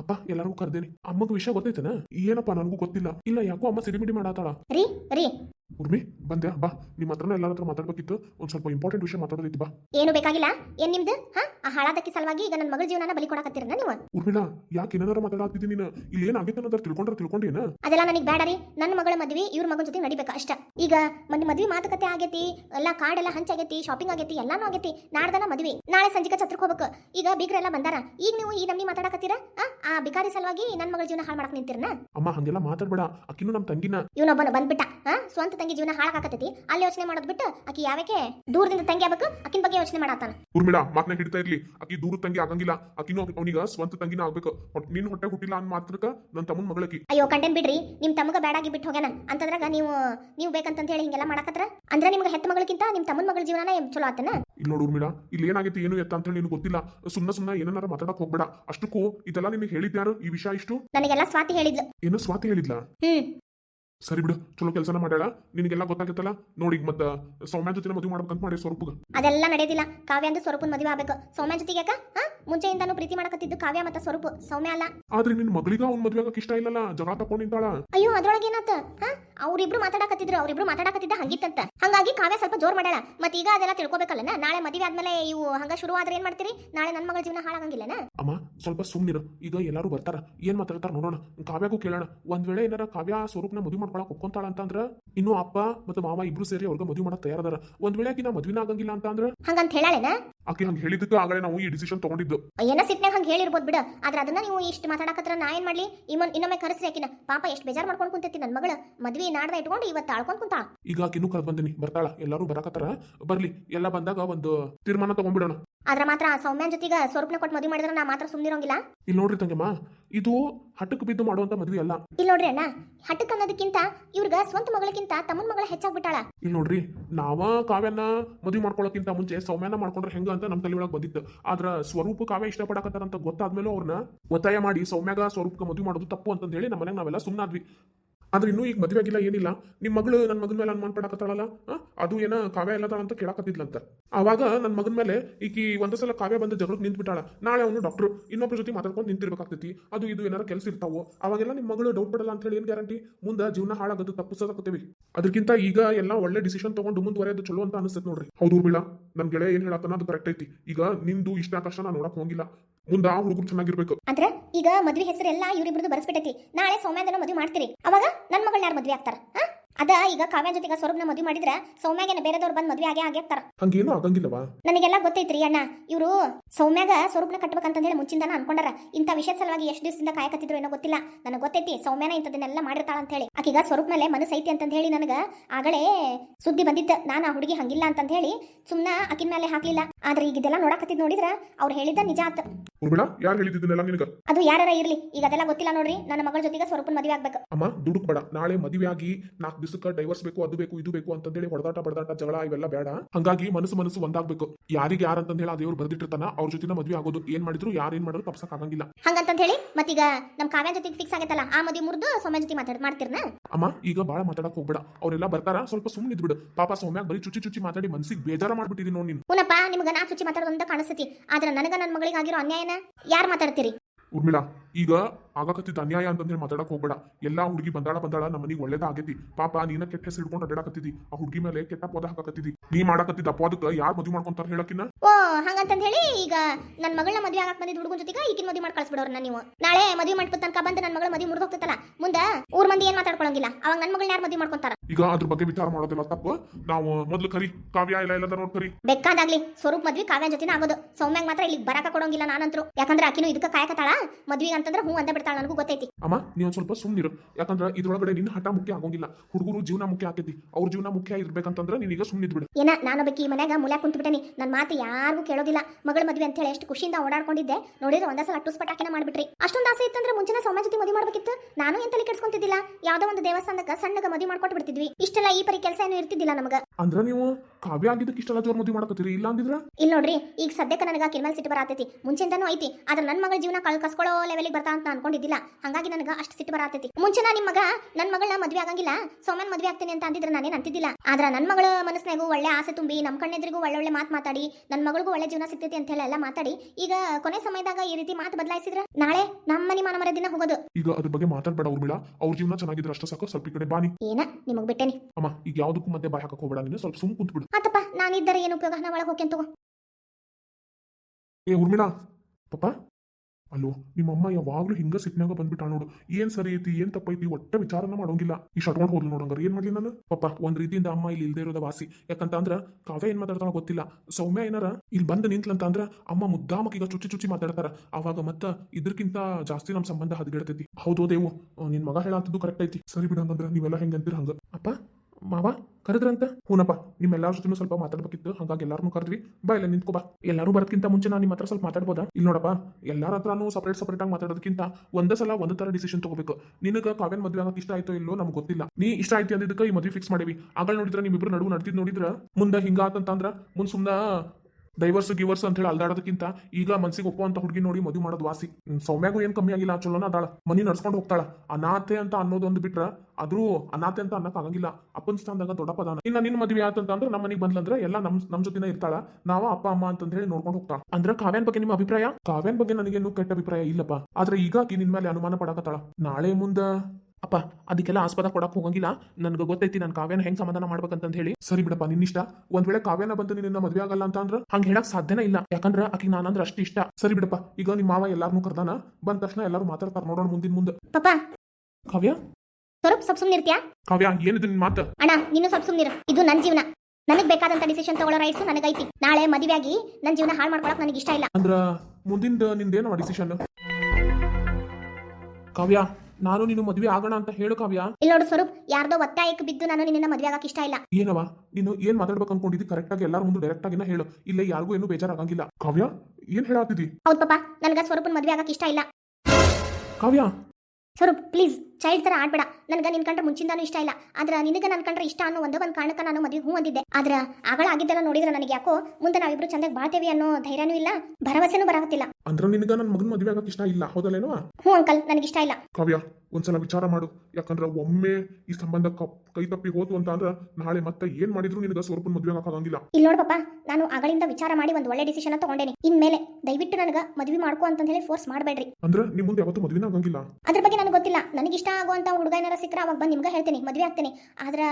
ಅಪ್ಪ, ಎಲ್ಲರಿಗೂ ಕರ್ದೇನಿ. ಅಮ್ಮಗ ವಿಷಯ ಗೊತ್ತೈತನ? ಏನಪ್ಪ ನನಗೂ ಗೊತ್ತಿಲ್ಲ. ಇಲ್ಲ, ಯಾಕೋ ಅಮ್ಮ ಸಿಡಿಮಿಡಿ ಮಾಡಾತಾಳ. ರೀ ರೀ. ಉರ್ಮಿ ಬಂದ್ಯಾ? ಬಾ. ನಿಮ್ಮ ಹತ್ರನ ಎಲ್ಲರ ಹತ್ರ ಮಾತಾಡ್ಬೇಕಿತ್ತು. ಒಂದ್ ಸ್ವಲ್ಪ ಇಂಪಾರ್ಟೆಂಟ್ ವಿಷಯ ಮಾತಾಡೋದಿತ್ತು ಬಾ. ಏನು ಬೇಕಾಗಿಲ್ಲ? ಏನ್ ನಿಮ್ದು? ಹಾ? ಆ ಹಾಳಾದಕ್ಕೆ ಸಲುವಾಗಿ ಈಗ ನನ್ನ ಮಗಳ ಜೀವನನ ಬಲಿ ಕೊಡಕತ್ತೀರನ ನೀವು ಉರ್ಮಿಲಾ ಯಾಕೆ ಏನಾರ ಮಾತಾಡತ್ತಿದ್ದೀನಿ ನೀನು? ಇಲ್ಲಿ ಏನಾಗಿತ್ತು ಅನ್ನೋದ್ರ ತಿಳ್ಕೊಂಡ್ರೆ ತಿಳ್ಕೊಂಡೇನ? ಅದೆಲ್ಲ ನನಗೆ ಬೇಡ ರೀ. ನನ್ನ ಮಗಳ ಮದ್ವಿ ಇವ್ರ ಮಗನ ಜೊತೆ ನಡಿಬೇಕು ಅಷ್ಟ. ಈಗ ಮನ್ ಮದ್ವಿ ಮಾತುಕತೆ ಆಗೈತಿ ಎಲ್ಲ ಕಾರ್ಡ್ ಎಲ್ಲ ಹಂಚಾಗೈತಿ ಶಾಪಿಂಗ್ ಆಗೈತಿ ಎಲ್ಲಾನು ಆಗೈತಿ. ನಾಡ್ದನ ಮದ್ವಿ. ನಾಳೆ ಸಂಜಿಕ ಛತ್ರಕ್ಕೆ ಹೋಗ್ಬೇಕು. ಈಗ ಬೀಗ್ರೆಲ್ಲ ಬಂದಾರ. ಈಗ ನೀವು ಈ ನಮ್ನಿ ಮಾತಾಡಕತ್ತೀರ? ಆ, ಆ ಬಿಕಾರಿ ಸಲುವಾಗಿ ನನ್ನ ಮಗಳ ಜೀವನ ಹಾಳು ಮಾಡಕ್ ನಿಂತಿರನ? ಅಮ್ಮ ಹಂಗೆಲ್ಲ ಮಾತಾಡ್ಬೇಡ. ಅಕ್ಕಿನೂ ನಮ್ಮ ತಂಗಿನ. ಇವನೊಬ್ಬನ ಬಂದ್ಬಿಟ್ಟ. ಹಾ ಸ್ವಂತ ಸ್ವಂತ ತಂಗಿ ಜೀವನ ಹಾಳಾಕತ್ತೈತಿ ಅಲ್ಲಿ ಯೋಚನೆ ಮಾಡೋದ್ ಬಿಟ್ಟು ಆಕಿ ಯಾವಕ್ಕೆ ದೂರದಿಂದ ತಂಗಿ ಆಗ್ಬೇಕು ಆಕಿನ ಬಗ್ಗೆ ಯೋಚನೆ ಮಾಡತ್ತಾನ. ಊರ್ಮಿಳಾ ಮಾತ್ನಾಗ ಹಿಡಿತಾ ಇರ್ಲಿ. ಆಕಿ ದೂರ ತಂಗಿ ಆಗಂಗಿಲ್ಲ. ಆಕಿನೂ ಅವನಿಗ ಸ್ವಂತ ತಂಗಿನ ಆಗ್ಬೇಕು. ನಿನ್ ಹೊಟ್ಟೆ ಹುಟ್ಟಿಲ್ಲ ಅಂದ್ ಮಾತ್ರಕ ನನ್ ತಮ್ಮನ ಮಗಳಕಿ ಅಯ್ಯೋ ಕಂಡೆನ್ ಬಿಡ್ರಿ. ನಿಮ್ ತಮ್ಮಗ ಬೇಡಾಗಿ ಬಿಟ್ಟು ಹೋಗ್ಯಾನ. ಅಂತಂದ್ರಾಗ ನೀವು ನೀವು ಬೇಕಂತ ಹೇಳಿ ಹಿಂಗೆಲ್ಲ ಮಾಡಕತ್ರ? ಅಂದ್ರೆ ನಿಮ್ಗೆ ಹೆತ್ತ ಮಗಳಕ್ಕಿಂತ ನಿಮ್ ತಮ್ಮನ ಮಗಳ ಜೀವನ ಚಲೋ ಆತನ? ಇಲ್ಲಿ ನೋಡು ಊರ್ಮಿಳಾ ಇಲ್ಲಿ ಏನಾಗೈತಿ ಏನು ಎತ್ತ ಅಂತ ಹೇಳಿ ನಿನಗೆ ಗೊತ್ತಿಲ್ಲ. ಸುಮ್ಮನೆ ಸುಮ್ಮನೆ ಏನಾರ ಮಾತಾಡಕ್ ಹೋಗ್ಬೇಡ. ಅಷ್ಟಕ್ಕೂ ಇದೆಲ್ಲ ನಿನಗೆ ಹೇಳಿದ್ಯಾರು? ಈ ವಿಷಯ ಇಷ್ಟು? ನನಗೆಲ್ಲ ಸ್ವಾತಿ ಹೇಳಿದ್ಲು. ಏನು ಸ್ವಾತಿ ಹೇಳಿದ್ಲ? ಹ್ಮ್. ಸರಿ ಬಿಡು ಚಲೋ ಕೆಲಸನ ಮಾಡ್ಯಾಳ ನಿನಗೆಲ್ಲ ಗೊತ್ತಾಗತ್ತಲ್ಲ? ನೋಡಿ ಮತ್ತ ಸೌಮ್ಯ ಜೊತೆ ಮದುವೆ ಮಾಡ್ಬೇಕಂತ ಮಾಡಿ ಸ್ವರೂಪಗ. ಅದೆಲ್ಲ ನಡೆಯೋದಿಲ್ಲ ಕಾವ್ಯ ಅಂದ್ರೆ ಸ್ವರೂಪನ ಮದುವೆ ಆಗ್ಬೇಕು. ಸೌಮ್ಯ ಜೊತೆಗೆ ಯಾಕ? ಹಾ? ಮುಂಚೆಯಿಂದಾನು ಪ್ರೀತಿ ಮಾಡಕತ್ತಿದ್ದು ಕಾವ್ಯ ಮತ್ತೆ ಸ್ವರೂಪ ಸೌಮ್ಯ ಅಲ್ಲ. ಆದ್ರೆ ನಿನ್ ಮಗಳಿಗ ಅವ್ನ ಮದ್ವೆ ಆಗಕ್ ಇಷ್ಟ ಇಲ್ಲಲ್ಲ? ಜಗಳ ತಕೊಂಡಿದ್ದಾಳ ಅಯ್ಯೋ ಅದ್ರೊಳಗೆ ಏನಾತ? ಹಾ? ಅವ್ರಿಬ್ರು ಮಾತಾಡಕತ್ತಿದ್ರು ಅವ್ರಿಬ್ರು ಮಾತಾಡಕತ್ತಿದ್ದ ಹಂಗಿತ್ತಂತ. ಹಂಗಾಗಿ ಕಾವ್ಯ ಸ್ವಲ್ಪ ಜೋರ್ ಮಾಡ್ಯಾಳ. ಮತ್ತೆ ಈಗ ಅದೆಲ್ಲ ತಿಳ್ಕೊಬೇಕಲ್ಲನ? ನಾಳೆ ಮದುವೆ ಆದ್ಮೇಲೆ ಇವು ಹಂಗ ಶುರು ಆದ್ರೆ ಏನ್ ಮಾಡ್ತೀರಿ? ನಾಳೆ ನನ್ನ ಮಗಳ ಜೀವನ ಹಾಳಾಗಂಗಿಲ್ಲನ? ಅಮ್ಮ ಸ್ವಲ್ಪ ಸುಮ್ನಿರು. ಈಗ ಎಲ್ಲಾರು ಬರ್ತಾರ. ಏನ್ ಮಾತಾಡ್ತಾರ ನೋಡೋಣ. ಕಾವ್ಯಾಗೂ ಕೇಳೋಣ. ಒಂದ್ ವೇಳೆ ಏನಾರ ಕಾವ್ಯ ಸ್ವರೂಪನ ಮದುವೆ ಮಾಡ್ಕೊಳಕ್ ಒಪ್ಕೊಂತಾಳ ಅಂತಂದ್ರ ಇನ್ನು ಅಪ್ಪ ಮತ್ತೆ ಮಾವ ಇಬ್ರು ಸೇರಿ ಅವ್ರಿಗೆ ಮದುವೆ ಮಾಡಕ್ ತಯಾರದಾರ. ಒಂದ್ ವೇಳೆ ಆಕಿನ ಮದ್ವಿನ ಆಗಂಗಿಲ್ಲ ಅಂತ ಅಂದ್ರ ಹಂಗಂತ ಹೇಳಾಳೆನ? ಆಕಿ ಹಂಗ ಹೇಳಿದ್ದಕ್ಕೆ ಆಗಲೇ ನಾವು ಈ ಡಿಸಿಷನ್ ತಗೊಂಡಿದ್ದು. ಏನೋ ಸಿಟ್ನಾಗ ಹಂಗ ಹೇಳಿರ್ಬೋದು ಬಿಡ. ಆದ್ರೆ ಅದನ್ನ ನೀವು ಇಷ್ಟು ಮಾತಾಡಕತ್ರ ನಾ ಏನ್ ಮಾಡ್ಲಿ? ಇಮ್ಮನ್ ಇನ್ನೊಮ್ಮೆ ಕರೆಸ್ರಿ ಆಕಿನ. ಪಾಪ ಎಷ್ಟು ಬೇಜಾರ್ ಮಾಡ್ಕೊಂಡು ಕುಂತೈತಿ ನನ್ನ ಮಗಳ. ಮದ್ವಿ ನಾಡ್ದ ಇಟ್ಕೊಂಡು ಇವತ್ತು ಆಳ್ಕೊಂಡ್ ಕುಂತಾಳ. ಈಗ ಆಕಿನೂ ಕರ್ ಬಂದಿನಿ. ಬರ್ತಾಳ. ಎಲ್ಲಾರು ಬರಾಕತ್ತಾರ. ಬರ್ಲಿ. ಎಲ್ಲ ಬಂದಾಗ ಒಂದು ತೀರ್ಮಾನ ತಗೊಂಡ್ಬಿಡೋಣ. ಆದ್ರೆ ಮಾತ್ರ ಸೌಮ್ಯನ್ ಜೊತೆಗೆ ಸ್ವರೂಪನ ಕೊಟ್ಟು ಮದುವೆ ಮಾಡಿದ್ರೆ ನಾ ಮಾತ್ರ ಸುಮ್ಮನಿರೋಂಗಿಲ್ಲ ಇಲ್ಲಿ ನೋಡ್ರಿ ತಂಗಮ್ಮ ಇದು ಹಟ್ಟಕ್ಕೆ ಬಿದ್ದು ಮಾಡುವಂತ ಮದ್ವೆ ಅಲ್ಲ. ಇಲ್ಲಿ ನೋಡ್ರಿ ಅಣ್ಣ ಹಟ್ಟಕ್ಕೆ ಅನ್ನೋದಕ್ಕಿಂತ ಇವ್ರಿಗೆ ಸ್ವಂತ ಮಗಳಕ್ಕಿಂತ ತಮ್ಮನ ಮಗಳ ಹೆಚ್ಚಾಗ್ಬಿಟ್ಟಾಳ. ಇಲ್ಲಿ ನೋಡ್ರಿ ನಾವ ಕಾವ್ಯನ ಮದುವೆ ಮಾಡ್ಕೊಳ್ಳೋಕ್ಕಿಂತ ಮುಂಚೆ ಸೌಮ್ಯನ ಮಾಡ್ಕೊಂಡ್ರೆ ಹೆಂಗ ಅಂತ ನಮ್ಮ ತಲೆ ಒಳಗೆ ಬಂದಿತ್ತು. ಆದ್ರ ಸ್ವರೂಪ ಕಾವ್ಯ ಇಷ್ಟಪಡಕತ್ತಾರ ಅಂತ ಗೊತ್ತಾದ್ಮೇಲೆ ಅವ್ರನ್ನ ಒತ್ತಾಯ ಮಾಡಿ ಸೌಮ್ಯಾಗ ಸ್ವರೂಪಕ್ಕೆ ಮದುವೆ ಮಾಡೋದು ತಪ್ಪು ಅಂತಂದ ಹೇಳಿ ನಮ್ಮ ಮನೆಗೆ ನಾವೆಲ್ಲ ಸುಮ್ಮನಾದ್ವಿ ಆದ್ರೆ ಇನ್ನೂ ಈಗ ಮದುವೆ ಆಗಿಲ್ಲ, ಏನಿಲ್ಲ. ನಿಮ್ಮ ಮಗಳು ನನ್ನ ಮಗನ ಮೇಲೆ ಅನುಮಾನ ಪಡಕತ್ತಾಳಲ್ಲ ಅದು ಏನ ಕಾವ್ಯ ಇಲ್ಲದ ಅಂತ ಕೇಳಕತ್ತಿದ್ಲಂತ. ಆವಾಗ ನನ್ನ ಮಗನ ಮೇಲೆ ಈಕಿ ಒಂದು ಸಲ ಕಾವ್ಯ ಬಂದು ಜಗಳಕ್ಕೆ ನಿಂತ್ಬಿಟ್ಟಾಳ. ನಾಳೆ ಅವನು ಡಾಕ್ಟ್ರು ಇನ್ನೊಬ್ಬರ ಜೊತೆ ಮಾತಾಡ್ಕೊಂಡು ನಿಂತಿರ್ಬೇಕಾಗ್ತೈತಿ. ಅದು ಇದು ಏನಾರ ಕೆಲಸ ಇರ್ತಾವೋ. ಅವಾಗೆಲ್ಲ ನಿಮ್ಮ ಮಗಳು ಡೌಟ್ ಪಡಲ್ಲ ಅಂತ ಹೇಳಿ ಏನ್ ಗ್ಯಾರಂಟಿ ಮುಂದೆ ಜೀವನ ಹಾಳಾಗೋದು ತಪ್ಪಿಸಕತ್ತೀವಿ ಅದಕ್ಕಿಂತ ಈಗ ಎಲ್ಲ ಒಳ್ಳೆ ಡಿಸಿಷನ್ ತಗೊಂಡು ಮುಂದುವರೆಯೋದು ಚಲೋ ಅಂತ ಅನಿಸ್ತೈತೆ ನೋಡ್ರಿ. ಹೌದು ಬಿಳ ನನ್ ಗೆಳೆಯ ಏನ್ ಹೇಳತ್ತಾನ ಅದು ಕರೆಕ್ಟ್ ಐತಿ. ಈಗ ನಿಂದು ಇಷ್ಟ ಕಷ್ಟ ನಾನು ನೋಡಕ್ ಹೋಗಿಲ್ಲ. ಮುಂದೆ ಆ ಹುಡುಗರು ಚೆನ್ನಾಗಿರ್ಬೇಕು ಅಂದ್ರೆ ಈಗ ಮದ್ವೆ ಹೆಸರು ಇವರಿಬ್ರದ್ದು ಬರ್ಸ್ಬಿಟ್ಟೈತಿ. ನಾಳೆ ಸೌಮ್ಯದನ್ನ ಮದುವೆ ಮಾಡ್ತೀರಿ. ಅವಾಗ ನನ್ನ ಮಗಳನ್ನ ಯಾರು ಮದ್ವೆ ಆಗ್ತಾರ? ಅದ ಈಗ ಕಾವ್ಯ ಜೊತೆಗೆ ಸ್ವರೂಪನ ಮದುವೆ ಮಾಡಿದ್ರೆ ಸೌಮ್ಯಾಗನ ಬೇರೆದವ್ರು ಬಂದು ಮದ್ವೆ ಆಗೇ ಆಗಿರ್ತಾರ ಹಂಗೇನು ಆಗಂಗಿಲ್ಲವಾ? ನನಗೆಲ್ಲ ಗೊತ್ತೈತ್ರಿ ಅಣ್ಣ. ಇವರು ಸೌಮ್ಯಾಗ ಸ್ವರೂಪನ ಕಟ್ಬೇಕಂತ ಹೇಳಿ ಮುಂಚಿಂದಾನ ಅನ್ಕೊಂಡಾರ. ಇಂಥ ವಿಷಯ ಸಲುವಾಗಿ ಎಷ್ಟು ದಿವಸದಿಂದ ಕಾಯಕತ್ತಿದ್ರು ಏನೋ ಗೊತ್ತಿಲ್ಲ. ನನಗೆ ಗೊತ್ತೈತಿ ಸೌಮ್ಯನ ಇಂಥದನ್ನೆಲ್ಲ ಮಾಡಿರ್ತಾಳ ಅಂತ ಹೇಳಿ. ಆಕೀಗ ಸ್ವರೂಪ ಮೇಲೆ ಮನಸ್ಸು ಐತಿ ಅಂತ ಹೇಳಿ ನನಗೆ ಆಗಲೇ ಸುದ್ದಿ ಬಂದಿತ್ತು. ನಾನು ಆ ಹುಡುಗಿ ಹಂಗಿಲ್ಲ ಅಂತ ಹೇಳಿ ಸುಮ್ನ ಆಕಿನ ಮೇಲೆ ಹಾಕ್ಲಿಲ್ಲ. ಆದ್ರೆ ಈಗ ಇದೆಲ್ಲ ನೋಡಕತ್ತಿದ್ ನೋಡಿದ್ರ ಅವ್ರು ಹೇಳಿದ್ದ ನಿಜ ಆತ. ಉರ್ಬಿಳ ಯಾರು ಹೇಳಿದ್ದನ್ನೆಲ್ಲ ನಿನಗ? ಅದು ಯಾರ ಇರ್ಲಿ? ಈಗ ಅದೆಲ್ಲ ಗೊತ್ತಿಲ್ಲ ನೋಡ್ರಿ ನನ್ನ ಮಗಳ ಜೊತೆಗೆ ಸ್ವರೂಪನ ಮದುವೆ ಆಗ್ಬೇಕು. ಅಮ್ಮ ದುಡುಕ್ ಬೇಡ. ನಾಳೆ ಮದುವೆ ಆಗಿ ನಾಲ್ಕು ದಿವಸಕ್ಕೆ ಡೈವರ್ಸ್ ಬೇಕು ಅದು ಬೇಕು ಇದು ಬೇಕು ಅಂತಂದೇಳಿ ಹೊಡೆದಾಟ ಬಡದಾಟ ಜಗಳ ಇವೆಲ್ಲ ಬೇಡ. ಹಂಗಾಗಿ ಮನಸ್ಸು ಮನಸ್ಸು ಒಂದಾಗ್ಬೇಕು. ಯಾರಿಗೆ ಯಾರು ಅಂತಂದ ಹೇಳಿ ಆ ದೇವ್ರು ಬರ್ದಿಟ್ಟಿರ್ತಾನ ಅವ್ರ ಜೊತೆ ಮದುವೆ ಆಗೋದು. ಏನ್ ಮಾಡಿದ್ರು ಯಾರು ಏನ್ ಮಾಡಿದ್ರು ತಪ್ಸಕ್ ಆಗಂಗಿಲ್ಲ. ಹಂಗಂತ ಹೇಳಿ ಮತ್ತೀಗ ನಮ್ ಕಾವ್ಯ ಜೊತೆಗೆ ಫಿಕ್ಸ್ ಆಗೈತಲ್ಲ ಆ ಮದುವೆ ಮುರಿದು ಸೌಮ್ಯ ಜೊತೆ ಮಾತಾಡ್ ಮಾಡ್ತಿರ್ನ? ಅಮ್ಮ ಈಗ ಬಾಳ ಮಾತಾಡಕ್ ಹೋಗ್ಬೇಡ. ಅವರೆಲ್ಲ ಬರ್ತಾರ ಸ್ವಲ್ಪ ಸುಮ್ಮನೆ ಇದ್ಬಿಡು. ಪಾಪ ಸೌಮ್ಯಾಗ ಬರೀ ಚುಚ್ಚಿ ಚುಚ್ಚಿ ಮಾತಾಡಿ ಮನ್ಸಿಗೆ ಬೇಜಾರ ಮಾಡ್ಬಿಟ್ಟಿದ್ದೀನಿ ನೋಡಿ ನೀನು. ಉನಪ್ಪ ನಿಮ್ಗೆ ನಾ ಚುಚ್ಚಿ ಮಾತಾಡೋದು ಅಂತ ಕಾಣಿಸ್ತಿ ಆದ್ರೆ ನನಗ ನನ್ನ ಮಗಳಿಗೆ ಆಗಿರೋ ಅನ್ಯಾಯನ ಯಾರು ಮಾತಾಡ್ತೀರಿ? ಉರ್ಮಿಳಾ ಈಗ ಆಗಕತ್ತಿದ್ದ ಅನ್ಯಾಯ ಅಂತಂದ್ರೆ ಮಾತಾಡಕ್ ಹೋಗ್ಬೇಡ. ಎಲ್ಲಾ ಹುಡುಗಿ ಬಂದಾಳ ಬಂದಾಳ ನಮ್ಮ ಮನಿಗೆ ಒಳ್ಳೇದ ಆಗೈತಿ ಪಾಪ ನೀನ ಕೆಟ್ಟ ಹೆಸರು ಹಿಡ್ಕೊಂಡು ಅಡ್ಡಾಡಕತ್ತಿದ್ದಿ ಆ ಹುಡುಗಿ ಮೇಲೆ ಕೆಟ್ಟ ಪೋದ ಹಾಕಕತ್ತಿದ್ದಿ ನೀ ಮಾಡಕತ್ತಿದ್ದ ಅಪವಾದಕ್ಕೆ ಯಾರು ಮದುವೆ ಮಾಡ್ಕೊಂತಾರ ಹೇಳಕಿನ ಓ ಹಂಗಂತಂದ್ ಹೇಳಿ ಈಗ ನನ್ನ ಮಗಳನ್ನ ಮದುವೆ ಆಗಕ್ ಬಂದಿದ್ದ ಹುಡುಗನ ಜೊತೆಗೆ ಈಗಿನ ಮದುವೆ ಮಾಡಿ ಕಳ್ಸ್ಬಿಡೋರ್ನ ನೀವು. ನಾಳೆ ಮದುವೆ ಮಾಡ್ಬಿಟ್ಟು ತನಕ ಬಂದು ನನ್ನ ಮಗಳ ಮದುವೆ ಮುರಿದು ಮುಂದೆ ಊರ್ ಮಂದಿ ಏನ್ ಮಾತಾಡ್ಕೊಳಂಗಿಲ್ಲ. ಅವಾಗ ನನ್ನ ಮಗಳನ್ನ ಯಾರು ಮದುವೆ ಮಾಡ್ಕೊಂತಾರ? ಈಗ ಅದ್ರ ಬಗ್ಗೆ ವಿಚಾರ ಮಾಡೋದಿಲ್ಲ ತಪ್ಪು. ನಾವು ಮೊದ್ಲು ಕರಿ ಕಾವ್ಯ ಇಲ್ಲ ಇಲ್ಲ ನೋಡ್ ಕರಿ. ಬೇಕಾದಾಗ್ಲಿ ಸ್ವರೂಪ್ ಮದ್ವಿ ಕಾವ್ಯ ಜೊತೆನ ಆಗೋದು. ಸೌಮ್ಯಾಗ ಮಾತ್ರ ಇಲ್ಲಿ ಬರಕ ಕೊಡೋಂಗಿಲ್ಲ ನಾನಂತ್ರು. ಯಾಕಂದ್ರೆ ಆಕಿನೂ ಇದಕ್ಕೆ ಕಾಯಕತ್ತಾಳ ಮದ್ವಿಗೆ ಅಂತಂದ್ರೆ ಹ್ಞೂ ಅಂದ ಬಿಡ್ತಾಳ ನನಗೂ ಗೊತ್ತೈತಿ. ಅಮ್ಮ ನೀವು ಸ್ವಲ್ಪ ಸುಮ್ಮನಿರು ಯಾಕಂದ್ರೆ ಇದ್ರೊಳಗಡೆ ನಿನ್ನ ಹಠ ಮುಖ್ಯ ಆಗೋಂಗಿಲ್ಲ. ಹುಡುಗರು ಜೀವನ ಮುಖ್ಯ ಆಕೈತಿ. ಅವ್ರ ಜೀವನ ಮುಖ್ಯ ಇರ್ಬೇಕಂತಂದ್ರೆ ನೀನೀಗ ಸುಮ್ಮನಿದ್ಬಿಡು ಏನ ನಾನು ಈ ಮನ್ಯಾಗ ಮುಲ್ಯಾಗ ಕುಂತು ಬಿಟ್ಟೇನಿ ನನ್ನ ಮಾತು ಯಾರಿಗೂ ಕೇಳೋದಿಲ್ಲ. ಮಗಳ ಮದುವೆ ಅಂತ ಹೇಳಿ ಎಷ್ಟು ಖುಷಿಯಿಂದ ಓಡಾಡ್ಕೊಂಡಿದ್ದೆ. ನೋಡಿದ್ರೆ ಒಂದೇ ಸಲ ಟೂಸ್ ಪಟಾಕಿನ ಮಾಡ್ಬಿಟ್ರಿ. ಅಷ್ಟೊಂದು ಆಸೆ ಇತ್ತಂದ್ರೆ ಮುಂಚಿನ ಸೌಮ್ಯ ಜೊತೆ ಮದುವೆ ಮಾಡ್ಬೇಕಿತ್ತು. ನಾನು ಎಂತಲಿ ತಲೆ ಕೆಡ್ಸ್ಕೊಂತಿದ್ದಿಲ್ಲ. ಯಾವ್ದೋ ಒಂದು ದೇವಸ್ಥಾನಕ್ಕೆ ಸಣ್ಣಗ ಮದುವೆ ಮಾಡ್ಕೊಟ್ಟು ಬಿಡ್ತಿದ್ವಿ ಇಷ್ಟೆಲ್ಲ ಈ ಪರಿ ಕೆಲಸ ಏನು ಇರ್ತಿದ್ದಿಲ್ಲ ನಮಗ. ಅಂದ್ರೆ ನೀವು ಕಾವ್ಯ ಆಗಿದ್ದಕ್ಕೆ ಇಷ್ಟೆಲ್ಲ ಜೋರ್ ಮದುವೆ ಮಾಡಕತ್ತೀರಿ? ಇಲ್ಲ ಅಂದಿದ್ರ? ಇಲ್ಲ ನೋಡ್ರಿ ಈಗ ಸದ್ಯಕ್ಕೆ ನನಗೆ ಕಿರ್ಮಲ್ ಸಿಟ್ಟು ಬರಾತೈತಿ. ಮುಂಚಿಂದನೂ ಐತಿ ಆದ್ರೆ ನನ್ನ ಮಗಳ ಜೀವನ ಕಳ್ ಕಸ್ಕೊಳ್ಳೋ ಲೆವೆಲಿಗೆ ಬರ್ತಾ ಅಂತ ಅನ್ಕೊಂಡಿದ್ದಿಲ್ಲ. ಹಂಗಾಗಿ ನನಗೆ ಅಷ್ಟು ಸಿಟ್ಟು ಬರಾತೈತಿ. ನಾ ನಿಮ್ಮ ಮಗ ನನ್ನ ಮಗಳನ್ನ ಮದ್ವೆ ಆಗಂಗಿಲ್ಲ ಸೋಮನ್ ಮದ್ವೆ ಆಗ್ತೇನೆ ಅಂತ ಅಂದಿದ್ರೆ ನಾನೇ ಅಂತಿದ್ದಿಲ್ಲ. ಆದ್ರೆ ನನ್ನ ಮಗಳ ಮನಸ್ಸಿನಾಗೂ ಒಳ್ಳೆ ಆಸೆ ತುಂಬಿ ನಮ್ಮ ಕಣ್ಣೆದ್ರಿಗೂ ಒಳ್ಳೆ ಒಳ್ಳೆ ಮಾತು ಮಾತಾಡಿ ನನ್ನ ಮಗಳಿಗೂ ಒಳ್ಳೆ ಜೀವನ ಸಿಗ್ತೈತಿ ಅಂತ ಹೇಳಿ ಎಲ್ಲ ಮಾತಾಡಿ ಈಗ ಕೊನೆ ಸಮಯದಾಗ ಈ ರೀತಿ ಮಾತು ಬದಲಾಯಿಸಿದ್ರೆ? ನಾಳೆ ನಮ್ಮ ಮನೆ ಮಾನ ದಿನ ಹೋಗೋದು. ಈಗ ಅದ್ರ ಬಗ್ಗೆ ಮಾತಾಡ್ಬೇಡ ಊರ್ಮಿಳ. ಅವ್ರ ಜೀವನ ಚೆನ್ನಾಗಿದ್ರೆ ಅಷ್ಟ ಸಾಕು ಸ್ವಲ್ಪ ಈ ಕಡೆ ಬಾನಿ ಏನ ನಿಮಗ್ ಬಿಟ್ಟೇನಿ. ಅಮ್ಮ ಈಗ ಯಾವ್ದಕ್ಕೂ ಮತ್ತೆ ಬಾಯ್ ಹಾಕಕ್ ಹೋಗ್ಬೇಡ ನೀನು. ಸ್ವಲ್ಪ ಸುಮ್ ಕುಂತ್ಬಿಡು. ಆತಪ್ಪ, ನಾನಿದ್ದರೆ ಏನು ಉಪಯೋಗ? ನಾ ಒಳಗೆ ಹೋಗ್ಯಂತ ಏ ಉರ್ಮಿಳಾ ಪಪ್ಪ, ಅಲ್ಲೋ, ನಿಮ್ಮಮ್ಮ ಯಾವಾಗ್ಲೂ ಹಿಂಗ ಸಿಟ್ನಾಗ ಬಂದ್ಬಿಟ್ಟ ನೋಡು. ಏನ್ ಸರಿ ಐತಿ, ಏನ್ ತಪ್ಪೈತಿ, ಒಟ್ಟ ವಿಚಾರನ ಮಾಡೋಂಗಿಲ್ಲ. ಈ ಶಟ್ಕೊಂಡು ಹೋದ್ಲು ನೋಡಂಗಾರ ಏನ್ ಮಾಡ್ಲಿ ನಾನು? ಪಪ್ಪ, ಒಂದ್ ರೀತಿಯಿಂದ ಅಮ್ಮ ಇಲ್ಲಿ ಇಲ್ದೇ ಇರೋದ ವಾಸಿ. ಯಾಕಂತ ಅಂದ್ರ ಕಾವ್ಯ ಏನ್ ಮಾತಾಡ್ತಾಳ ಗೊತ್ತಿಲ್ಲ. ಸೌಮ್ಯ ಏನಾರ ಇಲ್ಲಿ ಬಂದು ನಿಂತ್ಲಂತ ಅಂದ್ರ ಅಮ್ಮ ಮುದ್ದಾಮಕ್ ಈಗ ಚುಚ್ಚಿ ಚುಚ್ಚಿ ಮಾತಾಡ್ತಾರ. ಅವಾಗ ಮತ್ತ ಇದ್ರಕ್ಕಿಂತ ಜಾಸ್ತಿ ನಮ್ ಸಂಬಂಧ ಹದಗೆಡ್ತೈತಿ. ಹೌದು ದೇವು, ನಿನ್ ಮಗ ಹೇಳಂತದ್ದು ಕರೆಕ್ಟ್ ಐತಿ. ಸರಿ ಬಿಡಂಗಂದ್ರ ನೀವೆಲ್ಲ ಹೆಂಗಂತೀರ ಹಂಗ? ಅಪ್ಪ ಮಾವ, ಕರೆದ್ರಂತ? ಹೂನಪ್ಪ, ನಿಮ್ಮೆಲ್ಲರ ಜೊತೆ ಸ್ವಲ್ಪ ಮಾತಾಡ್ಬೇಕಿತ್ತು, ಹಾಗಾಗಿ ಎಲ್ಲಾರನ್ನೂ ಕರೆದ್ವಿ. ಬಾ, ಇಲ್ಲ ನಿಂತ್ಕೋ ಬಾ. ಎಲ್ಲರೂ ಬರೋದಕ್ಕಿಂತ ಮುಂಚೆ ನಾನು ನಿಮ್ಮ ಹತ್ರ ಸ್ವಲ್ಪ ಮಾತಾಡ್ಬೋದಾ? ಇಲ್ಲಿ ನೋಡಪ್ಪ, ಎಲ್ಲಾರ ಹತ್ರನೂ ಸಪ್ರೇಟ್ ಸಪ್ರೇಟ್ ಆಗಿ ಮಾತಾಡೋದಕ್ಕಿಂತ ಒಂದೇ ಸಲ ಒಂದು ತರ ಡಿಸಿಷನ್ ತಗೋಬೇಕು. ನಿನಗೆ ಕಾವ್ಯನ್ ಮದುವೆ ಆಗಕ್ಕೆ ಇಷ್ಟ ಆಯ್ತೋ ಇಲ್ಲೋ ನಮ್ಗೆ ಗೊತ್ತಿಲ್ಲ. ನೀ ಇಷ್ಟ ಆಯ್ತು ಅಂದಿದ್ದಕ್ಕೆ ಈ ಮದುವೆ ಫಿಕ್ಸ್ ಮಾಡಿವಿ. ಆಗಲ್ ನೋಡಿದ್ರೆ, ನಿಮ್ಮಿಬ್ರು ನಡುವು ನಡ್ತಿದ್ ನೋಡಿದ್ರ? ಮುಂದೆ ಹಿಂಗಾತಂತಂದ್ರ ಮುಂದೆ ಸುಮ್ನ ಡೈವರ್ಸ್ ಗಿವರ್ಸ್ ಅಂತ ಹೇಳಿ ಅಲ್ದಾಡೋದಕ್ಕಿಂತ ಈಗ ಮನ್ಸಿಗೆ ಒಪ್ಪುವಂತ ಹುಡುಗಿ ನೋಡಿ ಮದುವೆ ಮಾಡೋದು ವಾಸಿ. ಸೌಮ್ಯಾಗೂ ಏನ್ ಕಮ್ಮಿ ಆಗಿಲ್ಲ, ಚಲೋನ ಅದಾಳ. ಮನಿ ನಡ್ಸ್ಕೊಂಡು ಹೋಗ್ತಾಳ. ಅನಾಥೆ ಅಂತ ಅನ್ನೋದೊಂದು ಬಿಟ್ರ ಆದ್ರೂ ಅನಾಥೆ ಅಂತ ಅನ್ನಕ್ ಆಗಂಗಿಲ್ಲ. ಅಪ್ಪನ ಸ್ಥಾನದಾಗ ದೊಡ್ಡಪ್ಪ ಅದಾನ ಇನ್ನ ನಿನ್ನ ಮದುವೆ ಆತಂತಂದ್ರೆ ನಮ್ಮ ಮನೆಗೆ ಬಂದ್ಲಂದ್ರೆ ಎಲ್ಲ ನಮ್ ನಮ್ ಜೊತೆನೇ ಇರ್ತಾಳ. ನಾವ ಅಪ್ಪ, ಅಮ್ಮ ಅಂತ ಹೇಳಿ ನೋಡ್ಕೊಂಡು ಹೋಗ್ತಾಳ. ಅಂದ್ರೆ ಕಾವ್ಯನ್ ಬಗ್ಗೆ ನಿಮ್ಮ ಅಭಿಪ್ರಾಯ? ಕಾವ್ಯನ್ ಬಗ್ಗೆ ನನಗೇನು ಕೆಟ್ಟ ಅಭಿಪ್ರಾಯ ಇಲ್ಲಪ್ಪ. ಆದ್ರೆ ಈಗ ಆಕಿ ನಿನ್ ಮೇಲೆ ಅನುಮಾನ ಪಡಕತ್ತಾಳ. ನಾಳೆ ಮುಂದ ಅಪ್ಪ ಅದಕ್ಕೆಲ್ಲ ಆಸ್ಪದ ಕೊಡಕ್ ಹೋಗಂಗಿಲ್ಲ. ನನಗೆ ಗೊತ್ತೈತಿ ನಾನು ಕಾವ್ಯನ ಹೆಂಗ್ ಸಮಾಧಾನ ಮಾಡ್ಬೇಕಂತ ಹೇಳಿ. ಸರಿ ಬಿಡಪ್ಪ ನಿನ್ನಿಷ್ಟ. ಒಂದ್ ವೇಳೆ ಕಾವ್ಯನ ಬಂದು ನಿನ್ನ ಮದ್ವೆ ಆಗಲ್ಲ ಅಂತ ಅಂದ್ರೆ ಹಂಗ ಹೇಳಕ್ ಸಾಧ್ಯನೇ ಇಲ್ಲ. ಯಾಕಂದ್ರ ಆಕಿ ನಾನಂದ್ರೆ ಅಷ್ಟು ಇಷ್ಟ. ಸರಿ ಬಿಡಪ್ಪ ಈಗ ನಿಮ್ಮ ಮಾವ ಎಲ್ಲಾರನು ಕರ್ದಾನ. ಬಂದ ತಕ್ಷಣ ಎಲ್ಲಾರು ಮಾತಾಡ್ತಾರ ನೋಡೋಣ ಮುಂದಿನ ಮುಂದೆ. ಪಾಪ ಕಾವ್ಯ? ಸ್ವರೂಪ್ ಸ್ವಲ್ಪ ಸುಮ್ನಿರ್ತ್ಯಾ ಕಾವ್ಯ ಏನಿದು ನಿನ್ ಮಾತು? ಅಣ್ಣ ನೀನು ಸ್ವಲ್ಪ ಸುಮ್ನಿರು ಇದು ನನ್ನ ಜೀವನ. ನನಗೆ ಬೇಕಾದಂತ ಡಿಸಿಷನ್ ತಗೊಳ್ಳೋ ರೈಟ್ಸ್ ನನಗೈತಿ. ನಾಳೆ ಮದುವೆಯಾಗಿ ನನ್ನ ಜೀವನ ಹಾಳು ಮಾಡ್ಕೊಳಕ್ ನನಗೆ ಇಷ್ಟ ಇಲ್ಲ. ಅಂದ್ರ ಮುಂದಿನ ನಿಂದೇನೋ ಡಿಸಿಷನ್ ಕಾವ್ಯ ನಾನು ನೀನು ಮದುವೆ ಆಗೋಣ ಅಂತ ಹೇಳು ಕಾವ್ಯ. ಇಲ್ಲ ನೋಡು ಸ್ವರೂಪ್ ಯಾರ್ದೋ ಒತ್ತಾಯಕ್ಕೆ ಬಿದ್ದು ನಾನು ನಿನ್ನ ಮದುವೆ ಆಗಕ್ಕೆ ಇಷ್ಟ ಇಲ್ಲ. ಏನವ ನೀನು ಏನ್ ಮಾತಾಡ್ಬೇಕು ಅನ್ಕೊಂಡಿದ್ದಿ? ಕರೆಕ್ಟ್ ಆಗಿ ಎಲ್ಲಾರ ಮುಂದೆ ಡೈರೆಕ್ಟ್ ಆಗಿನ ಹೇಳು. ಇಲ್ಲ ಯಾರಿಗೂ ಏನು ಬೇಜಾರಾಗಂಗಿಲ್ಲ. ಕಾವ್ಯ ಏನ್ ಹೇಳಾತಿದ್ದಿ? ಹೌದ್ ಪಾಪ ನನಗೆ ಸ್ವರೂಪನ ಮದುವೆ ಆಗಕ್ಕೆ ಇಷ್ಟ ಇಲ್ಲ. ಕಾವ್ಯ! ಸ್ವರೂಪ್ ಪ್ಲೀಸ್ ಚೈಲ್ಡ್ ತರ ಆಡ್ಬೇಡ ನನಗೆ ನಿನ್ ಕಂಡ್ರೆ ಮುಂಚಿಂದಾನು ಇಷ್ಟ ಇಲ್ಲ. ಆದ್ರ ನಿನಗೆ ನನ್ ಕಂಡ್ರೆ ಇಷ್ಟ ಅನ್ನೋ ಒಂದೇ ಒಂದು ಕಾರಣಕ್ಕೆ ನಾನು ಮದುವೆ ಹೂ ಅಂದಿದ್ದೆ. ಆದ್ರ ಆಗಳ ಆಗಿದ್ದೆಲ್ಲ ನೋಡಿದ್ರೆ ನನಗೆ ಯಾಕೋ ಮುಂದೆ ನಾವಿಬ್ರು ಚಂದಾಗ ಬಾಳ್ತೇವೆ ಅನ್ನೋ ಧೈರ್ಯನೂ ಇಲ್ಲ ಭರವಸೆನೂ ಬರಾಗತ್ತಿಲ್ಲ ಅಂದ್ರ ನಿನಗ ನನ್ನ ಮಗನ ಮದ್ವೆ ಆಗಕ್ಕೆ ಇಷ್ಟ ಇಲ್ಲ ಹೌದಲ್ಲೇನೋ? ಹ್ಞೂ ಅಂಕಲ್ ನನಗೆ ಇಷ್ಟ ಇಲ್ಲ. ಕಾವ್ಯ ಒಂದ್ಸಲ ವಿಚಾರ ಮಾಡು. ಯಾಕಂದ್ರ ಒಮ್ಮೆ ಈ ಸಂಬಂಧ ಕಪ್- ಕೈ ತಪ್ಪಿ ಹೋತು ಅಂತ ಅಂದ್ರೆ ನಾಳೆ ಮತ್ತೆ ಏನ್ ಮಾಡಿದ್ರು ನಿನಗ ಸ್ವರೂಪನ್ ಮದುವೆ ಆಗಂಗಿಲ್ಲ. ಇಲ್ಲ ನೋಡ್ ಪಾಪ ನಾನು ಆಗಳಿಂದ ವಿಚಾರ ಮಾಡಿ ಒಂದು ಒಳ್ಳೆ ಡಿಸಿಷನ್ ತಗೊಂಡೇನಿ. ಇನ್ಮೇಲೆ ದಯವಿಟ್ಟು ನನಗೆ ಮದುವೆ ಮಾಡ್ಕೋ ಅಂತ ಹೇಳಿ ಫೋರ್ಸ್ ಮಾಡಬೇಡ್ರಿ. ಅಂದ್ರೆ ನಿಮ್ ಮುಂದೆ ಯಾವತ್ತೂ ಮದುವೆ ಆಗಂಗಿಲ್ಲ? ಅದ್ರ ಬಗ್ಗೆ ನನಗೆ ಗೊತ್ತಿಲ್ಲ. ನನಗೆ ಇಷ್ಟ ಆಗುವಂಥ ಹುಡುಗ ಏನಾರ ಸಿಕ್ಕರೆ ಅವಾಗ ಬಂದು ನಿಮ್ಗೆ ಹೇಳ್ತೀನಿ. ಮದುವೆ ಆಗ್ತೀನಿ. ಆದ್ರೆ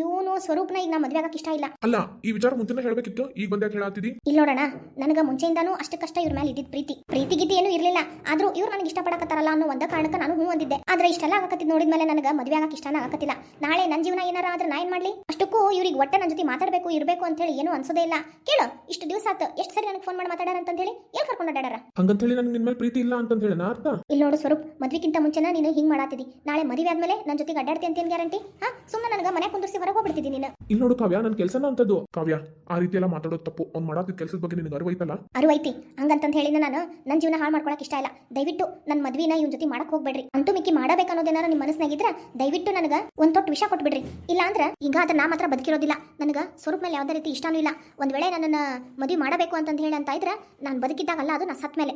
ಇವನು ಸ್ವರೂಪ್ನ ಈಗ ನಾ ಮದ್ವೆ ಆಗಕ್ಕೆ ಇಷ್ಟ ಇಲ್ಲ. ಅಲ್ಲ ಈ ವಿಚಾರ ಮುಂಚೆನೆ ಹೇಳಬೇಕಿತ್ತು ಈಗ ಬಂದ್ಯಾಕೆ ಹೇಳಾತಿದಿ? ಇಲ್ಲಿ ನೋಡೋಣ ನನಗೆ ಮುಂಚೆಯಿಂದಾನು ಅಷ್ಟಕ್ಕಷ್ಟ ಇವ್ರ ಮೇಲೆ ಇದ್ದಿದ್ ಪ್ರೀತಿ. ಪ್ರೀತಿ ಗೀತಿ ಏನೂ ಇರಲಿಲ್ಲ ಆದ್ರೂ ಇವ್ರು ನನಗೆ ಇಷ್ಟಪಡಕತ್ತಾರಲ್ಲ ಅನ್ನೋ ಒಂದ ಕಾರಣಕ್ಕೆ ನಾನು ಹ್ಞೂ ಅಂದಿದ್ದೆ. ಆದ್ರೆ ಇಷ್ಟೆಲ್ಲ ನೋಡಿದ ನೋಡಿದ್ಮೇಲೆ ನನಗೆ ಮದ್ವೆ ಆಗಕ್ಕೆ ಇಷ್ಟನ ಆಗಕತ್ತಿಲ್ಲ. ನಾಳೆ ನನ್ನ ಜೀವನ ಏನಾರ ಆದ್ರೆ ನಾ ಏನ್ ಮಾಡ್ಲಿ? ಅಷ್ಟಕ್ಕೂ ಇವ್ರಿಗೆ ಒಟ್ಟ ನನ್ನ ಜೊತೆ ಮಾತಾಡಬೇಕು ಇರಬೇಕು ಅಂತ ಹೇಳಿ ಏನು ಅನ್ಸೋದೇ ಇಲ್ಲ. ಕೇಳು ಇಷ್ಟು ದಿವಸ ಆತು ಎಷ್ಟು ಸರಿ ನನಗೆ ಫೋನ್ ಮಾಡಿ ಮಾತಾಡಾರ ಅಂತ ಹೇಳಿ ಎಲ್ಲಿ ಕರ್ಕೊಂಡು ಅಡ್ಯಾಡಾರ? ಹಂಗಂತ ಹೇಳಿ ನನಗೆ ನಿನ್ ಮೇಲೆ ಪ್ರೀತಿ ಇಲ್ಲ ಅಂತ ಹೇಳಿ ಅರ್ಥ? ಇಲ್ಲಿ ನೋಡು ಸ್ವರೂಪ್ ಮದ್ವೆಗಿಂತ ಮುಂಚೆನ ನೀನು ಹಿಂಗ್ ಮಾಡಾತಿದಿ. ನಾಳೆ ಮದುವೆ ಆದ್ಮೇಲೆ ನನ್ನ ಜೊತೆಗೆ ಅಡ್ಡಾಡ್ತಿ ಅಂತ ಏನ್ ಗ್ಯಾರಂಟಿ? ಹಾ ಸುಮ್ಮನೆ ನನಗೆ ಮನೆ ಕುಂದಿರ್ಸಿ ಹೊರಗೆ ಹೋಗ್ಬಿಡ್ತಿದ್ದೀನಿ ನೀನು. ಇಲ್ಲಿ ನೋಡು ಕಾವ್ಯ ನನ್ನ ಕೆಲಸನ ಅಂತದ್ದು. ಕಾವ್ಯ ಆ ರೀತಿ ಎಲ್ಲ ಮಾತಾಡೋದು ತಪ್ಪು. ಅವ್ನು ಮಾಡೋದು ಕೆಲಸದ ಬಗ್ಗೆ ನಿನಗೆ ಅರಿವೈತಲ್ಲ ಅರಿವೈತಿ ಹಂಗಂತಂತ ಹೇಳಿನ ನಾನು ನನ್ನ ಜೀವನ ಹಾಳು ಮಾಡ್ಕೊಳಕ್ಕೆ ಇಷ್ಟ ಇಲ್ಲ. ದಯವಿಟ್ಟು ನನ್ನ ಮದ್ವಿನ ಇವ್ನ ಜೊತೆ ಮಾಡಕ್ ಹೋಗ್ಬೇಡ್ರಿ. ಅಂತೂ ಮಿಕ್ಕಿ ಮಾಡಬೇಕು ಅನ್ನೋದೇನಾರ ನಿಮ್ಮ ಮನಸ್ಸಿನಾಗಿದ್ರ ದಯವಿಟ್ಟು ನನಗೆ ಒಂದ್ ತೊಟ್ಟು ವಿಷ ಕೊಟ್ಬಿಡ್ರಿ. ಇಲ್ಲ ಅಂದ್ರೆ ಹಿಂಗಾದ್ರೆ ನಾ ಮಾತ್ರ ಬದುಕಿರೋದಿಲ್ಲ. ನನಗೆ ಸ್ವರೂಪ ಮೇಲೆ ಯಾವುದೇ ರೀತಿ ಇಷ್ಟನೂ ಇಲ್ಲ. ಒಂದ್ ವೇಳೆ ನನ್ನ ಮದುವೆ ಮಾಡಬೇಕು ಅಂತಂದ ಹೇಳಿ ಅಂತ ಇದ್ರೆ ನಾನು ಬದುಕಿದ್ದಾಗಲ್ಲ ಅದು ನಾ ಸತ್ ಮೇಲೆ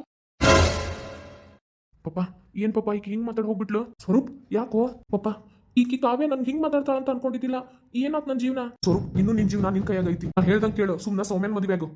ಪಾಪ ಏನ್ ಪಪ್ಪ ಈಗ ಹಿಂಗ್ ಮಾತಾಡ್ ಹೋಗ್ಬಿಟ್ಲು? ಸ್ವರೂಪ್ ಯಾಕೋ? ಪಾಪ ಈಕಿ ಕಾವ್ಯ ನನ್ ಹಿಂಗ್ ಮಾತಾಡ್ತಾಳ ಅಂತ ಅನ್ಕೊಂಡಿದ್ದಿಲ್ಲ. ಏನಾತ್ ನನ್ನ ಜೀವನ? ಸ್ವರೂಪ್ ಇನ್ನು ನಿನ್ ಜೀವನ ನಿನ್ ಕೈಯಾಗ ಐತಿ. ನಾನು ಹೇಳ್ದಂಗೆ ಕೇಳು. ಸುಮ್ಮನೆ ಸೌಮ್ಯನ್ ಮದುವೆ ಆಗು.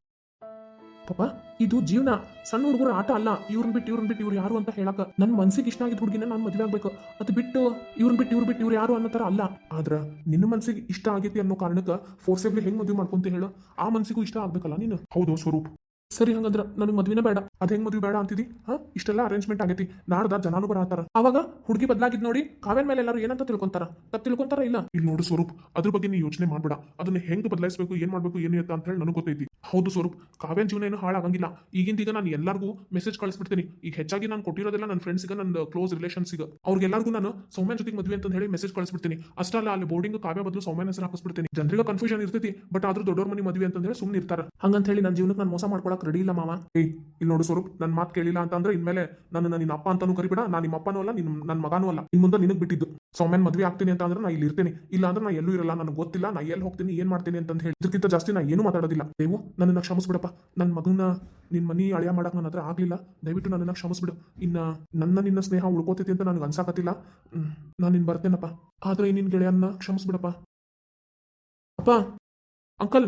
ಪಾಪ ಇದು ಜೀವನ. ಸಣ್ಣ ಹುಡುಗರ ಆಟ ಅಲ್ಲ. ಇವ್ರನ್ ಬಿಟ್ಟು ಇವ್ರನ್ ಬಿಟ್ಟು ಇವ್ರು ಯಾರು ಅಂತ ಹೇಳಕ. ನನ್ನ ಮನ್ಸಿಗೆ ಇಷ್ಟ ಆಗಿದ್ದ ಹುಡುಗಿನ ನಾನು ಮದುವೆ ಆಗ್ಬೇಕು. ಅದು ಬಿಟ್ಟು ಇವ್ರನ್ ಬಿಟ್ಟು ಇವ್ರು ಬಿಟ್ಟು ಇವ್ರು ಯಾರು ಅನ್ನೋ ತರ ಅಲ್ಲ. ಆದ್ರ ನಿನ್ನ ಮನ್ಸಿಗೆ ಇಷ್ಟ ಆಗೈತಿ ಅನ್ನೋ ಕಾರಣಕ್ಕೆ ಫೋರ್ಸೆಬ್ಲಿ ಹೆಂಗ್ ಮದುವೆ ಮಾಡ್ಕೊಂತ ಹೇಳು. ಆ ಮನ್ಸಿಗೂ ಇಷ್ಟ ಆಗ್ಬೇಕಲ್ಲ ನೀನು? ಹೌದು ಸ್ವರೂಪ್. ಸರಿ ಹಂಗಂದ್ರ ನನಗೆ ಮದ್ವಿನೇ ಬೇಡ. ಅದ್ ಹೆಂಗ್ ಮದ್ವಿ ಬೇಡ ಅಂತಿದಿ? ಹಾ? ಇಷ್ಟೆಲ್ಲ ಅರೇಂಜ್ಮೆಂಟ್ ಆಗೈತಿ. ನಾಡ್ದ ಜನಾನು ಬರತಾರ ಅವಾಗ ಹುಡುಗಿ ಬದಲಾಗಿದ್ ನೋಡಿ ಕಾವ್ಯನ್ ಮೇಲೆ ಎಲ್ಲರೂ ಏನಂತ ತಿಳ್ಕೊಂತಾರ? ತಪ್ಪು ತಿಳ್ಕೊಂತಾರ ಇಲ್ಲ? ಇಲ್ಲಿ ನೋಡು ಸ್ವರೂಪ್, ಅದ್ರ ಬಗ್ಗೆ ನೀ ಯೋಚನೆ ಮಾಡ್ಬೇಡ. ಅದನ್ನ ಹೆಂಗ್ ಬದಲಾಯಿಸಬೇಕು, ಏನ್ ಮಾಡ್ಬೇಕು, ಏನು ಅಂತ ಹೇಳಿ ನನಗೆ ಗೊತ್ತೈತಿ. ಹೌದು ಸ್ವರೂಪ್ ಕಾವೇನ್ ಜೀವನ ಏನು ಹಾಳಾಗಂಗಿಲ್ಲ. ಈಗಿಂದ ಈಗ ನಾನು ಎಲ್ಲರಿಗೂ ಮೆಸೇಜ್ ಕಳಿಸ್ಬಿಡ್ತೀನಿ. ಈಗ ಹೆಚ್ಚಾಗಿ ನಾನು ಕೊಟ್ಟಿರೋದೆಲ್ಲ ನನ್ನ ಫ್ರೆಂಡ್ಸ್ಗೆ ನನ್ನ ಕ್ಲೋಸ್ ರಿಲೇಷನ್ಸ್ಗೆ ಅವ್ರಿಗೆಲ್ಲರಿಗೂ ನಾನು ಸೌಮ್ಯನ್ ಜೊತೆಗೆ ಮದ್ವೆ ಅಂತ ಹೇಳಿ ಮೆಸೇಜ್ ಕಳಿಸ್ಬಿಡ್ತೀನಿ. ಅಷ್ಟಲ್ಲ, ಅಲ್ಲಿ ಬೋರ್ಡಿಂಗ್ ಕಾವ್ಯ ಬದಲು ಸೌಮ್ಯನ ಹೆಸರು ಹಾಕಿಸ್ಬಿಡ್ತೀನಿ. ಜನರಿಗೆ ಕನ್ಫ್ಯೂಷನ್ ಇರ್ತೈತಿ ಬಟ್ ಆದ್ರೂ ದೊಡ್ಡವ್ರ ಮನೆ ಮದ್ವೆ ಅಂತ ಹೇಳಿ ಸುಮ್ಮನೆ ಇರ್ತಾರೆ ಹಂಗಂತ ಹೇಳಿ ನನ್ನ ಜೀವನಕ್ಕೆ ನಾನು ಮೋಸ ಮಾಡ್ಕೊಳಕ್ ರೆಡಿ ಇಲ್ಲ ಮಾವ. ಏಯ್ ಇಲ್ಲಿ ನೋಡು ಸ್ವರೂಪ್ ನನ್ನ ಮಾತು ಕೇಳಿಲ್ಲ ಅಂತಂದ್ರೆ ಇನ್ಮೇಲೆ ನನ್ನ ನಿನ್ನ ಅಪ್ಪ ಅಂತಾನು ಕರಿಬೇಡ ನಾನು ನಿಮ್ಮ ಅಪ್ಪನೂ ಅಲ್ಲ ನಿನ್ನ ನನ್ನ ಮಗನೂ ಅಲ್ಲ. ಇನ್ ಮುಂದೆ ನಿನಗೆ ಬಿಟ್ಟಿದ್ದು. ಸೌಮ್ಯನ್ ಮದ್ವೆ ಆಗ್ತೀನಿ ಅಂತ ಅಂದ್ರೆ ನಾ ಇಲ್ಲಿ ಇರ್ತೀನಿ. ಇಲ್ಲ ಅಂದ್ರೆ ನಾ ಎಲ್ಲೂ ಇರಲ್ಲ, ನನಗೆ ಗೊತ್ತಿಲ್ಲ, ನಾ ಎಲ್ಲಿ ಹೋಗ್ತೀನಿ, ಏನ್ ಮಾಡ್ತೀನಿ ಅಂತ ಹೇಳಿ. ಇದಕ್ಕಿಂತ ಜಾಸ್ತಿ ನಾ ಏನು ಮಾತಾಡೋದಿಲ್ಲ. ನೀವು ನನ್ನನ್ನ ಕ್ಷಮಿಸ್ಬಿಡಪ್ಪ. ನನ್ನ ಮಗನ ನಿನ್ನ ಮನಿ ಅಳಿಯ ಮಾಡಕ್ ನನ್ನ ಹತ್ರ ಆಗ್ಲಿಲ್ಲ. ದಯವಿಟ್ಟು ನನ್ನನ್ನ ಕ್ಷಮಿಸ್ಬಿಡು. ಇನ್ನ ನನ್ನ ನಿನ್ನ ಸ್ನೇಹ ಉಳ್ಕೋತೈತಿ ಅಂತ ನನಗೆ ಅನ್ಸಾಕತ್ತಿಲ್ಲ. ನಾನು ನಿನ್ ಬರ್ತೇನಪ್ಪ. ಆದ್ರೆ ನಿನ್ನ ನಿನ್ ಗೆಳೆಯನ್ನ ಕ್ಷಮಿಸ್ಬಿಡಪ್ಪ. ಅಪ್ಪ, ಅಂಕಲ್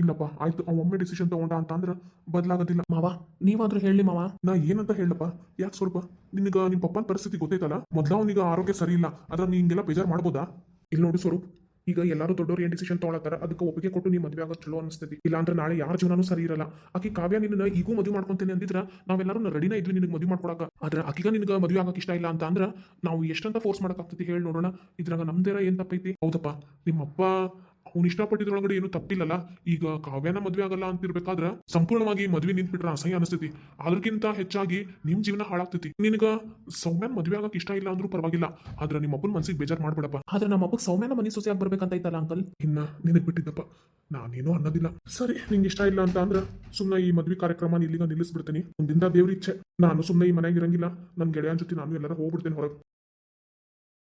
ಇಲ್ಲಪ್ಪ, ಆಯ್ತು ಅವ ಒಮ್ಮೆ ಡಿಸಿಷನ್ ತಗೊಂಡ ಅಂತ ಅಂದ್ರೆ ಬದಲಾಗೋದಿಲ್ಲ. ಮಾವ, ನೀವಾದ್ರೂ ಹೇಳಿ ಮಾವ. ನಾ ಏನಂತ ಹೇಳಪ್ಪ? ಯಾಕೆ ಸ್ವಲ್ಪ? ನಿನಗ ನಿಮ್ಮ ಪಪ್ಪನ ಪರಿಸ್ಥಿತಿ ಗೊತ್ತೈತಲ್ಲ? ಮೊದ್ಲ ಅವನಿಗೆ ಆರೋಗ್ಯ ಸರಿ ಇಲ್ಲ ಅದ್ರ ನೀ ಹಿಂಗೆಲ್ಲ ಬೇಜಾರು ಮಾಡ್ಬೋದಾ? ಇಲ್ಲಿ ನೋಡಿ ಸ್ವರೂಪ್, ಈಗ ಎಲ್ಲರೂ ದೊಡ್ಡವ್ರು ಏನ್ ಡಿಸಿಷನ್ ತಗೊಳತ್ತಾರ, ಅದಕ್ಕೆ ಒಪ್ಪಿಗೆ ಕೊಟ್ಟು ನೀವು ಮದುವೆ ಆಗೋದು ಚಲೋ ಅನಿಸ್ತೈತಿ. ಇಲ್ಲಾಂದ್ರೆ ನಾಳೆ ಯಾರ ಜೀವನನೂ ಸರಿ ಇರಲ್ಲ. ಆಕಿ ಕಾವ್ಯ ನಿನ್ನ ಈಗೂ ಮದುವೆ ಮಾಡ್ಕೊಂತೇನೆ ಅಂದಿದ್ರೆ ನಾವೆಲ್ಲರೂ ರೆಡಿನ ಇದ್ವಿ ನಿನಗೆ ಮದುವೆ ಮಾಡ್ಕೊಡಕ ಆದ್ರೆ ಆಕಿಗ ನಿನಗೆ ಮದುವೆ ಆಗಕ್ಕೆ ಇಷ್ಟ ಇಲ್ಲ ಅಂತ ಅಂದ್ರೆ ನಾವು ಎಷ್ಟಂತ ಫೋರ್ಸ್ ಮಾಡಕ್ಕಾಗ್ತೈತಿ ಹೇಳಿ ನೋಡೋಣ. ಇದ್ರಾಗ ನಮ್ದೇರ ಏನ್ ತಪ್ಪೈತಿ? ಹೌದಪ್ಪ, ನಿಮ್ಮಪ್ಪ ಅವ್ನು ಇಷ್ಟಪಟ್ಟಿದ್ರೊಳಗಡೆ ಏನು ತಪ್ಪಿಲ್ಲಲ್ಲ? ಈಗ ಕಾವ್ಯನ ಮದ್ವೆ ಆಗಲ್ಲ ಅಂತಿರ್ಬೇಕಾದ್ರ ಸಂಪೂರ್ಣವಾಗಿ ಮದ್ವೆ ನಿಂತ್ಬಿಟ್ರ ಅಸಹ್ಯ ಅನಿಸ್ತೈತಿ. ಅದಕ್ಕಿಂತ ಹೆಚ್ಚಾಗಿ ನಿಮ್ ಜೀವನ ಹಾಳಾಗ್ತೈತಿ. ನಿನಗ ಸೌಮ್ಯನ್ ಮದ್ವೆ ಆಗಕ್ ಇಷ್ಟ ಇಲ್ಲ ಅಂದ್ರೂ ಪರವಾಗಿಲ್ಲ. ಆದ್ರೆ ನಿಮ್ಮ ಅಪ್ಪನ ಮನ್ಸಿಗೆ ಬೇಜಾರ್ ಮಾಡ್ಬೇಡಪ್ಪ. ಆದ್ರೆ ನಮ್ಮ ಅಪ್ಪಗೆ ಸೌಮ್ಯನ ಮನೆ ಸೊಸೆಯಾಗಿ ಬರ್ಬೇಕಂತ ಐತಲ್ಲ ಅಂಕಲ್ ಇನ್ನ ನಿನಗ್ ಬಿಟ್ಟಿದ್ದಪ್ಪ. ನಾನೇನು ಅನ್ನೋದಿಲ್ಲ. ಸರಿ, ನಿಂಗೆ ಇಷ್ಟ ಇಲ್ಲ ಅಂತ ಅಂದ್ರೆ ಸುಮ್ಮನೆ ಈ ಮದ್ವೆ ಕಾರ್ಯಕ್ರಮ ಇಲ್ಲಿಗ ನಿಲ್ಲಿಸ್ಬಿಡ್ತೀನಿ. ಮುಂದಿಂದ ದೇವ್ರ ಇಚ್ಛೆ. ನಾನು ಸುಮ್ಮನೆ ಈ ಮನೆಯಾಗ ಇರಂಗಿಲ್ಲ. ನನ್ನ ಗೆಳೆಯನ ಜೊತೆ ನಾನು ಎಲ್ಲರ ಹೋಗ್ಬಿಡ್ತೇನೆ ಹೊರಗೆ.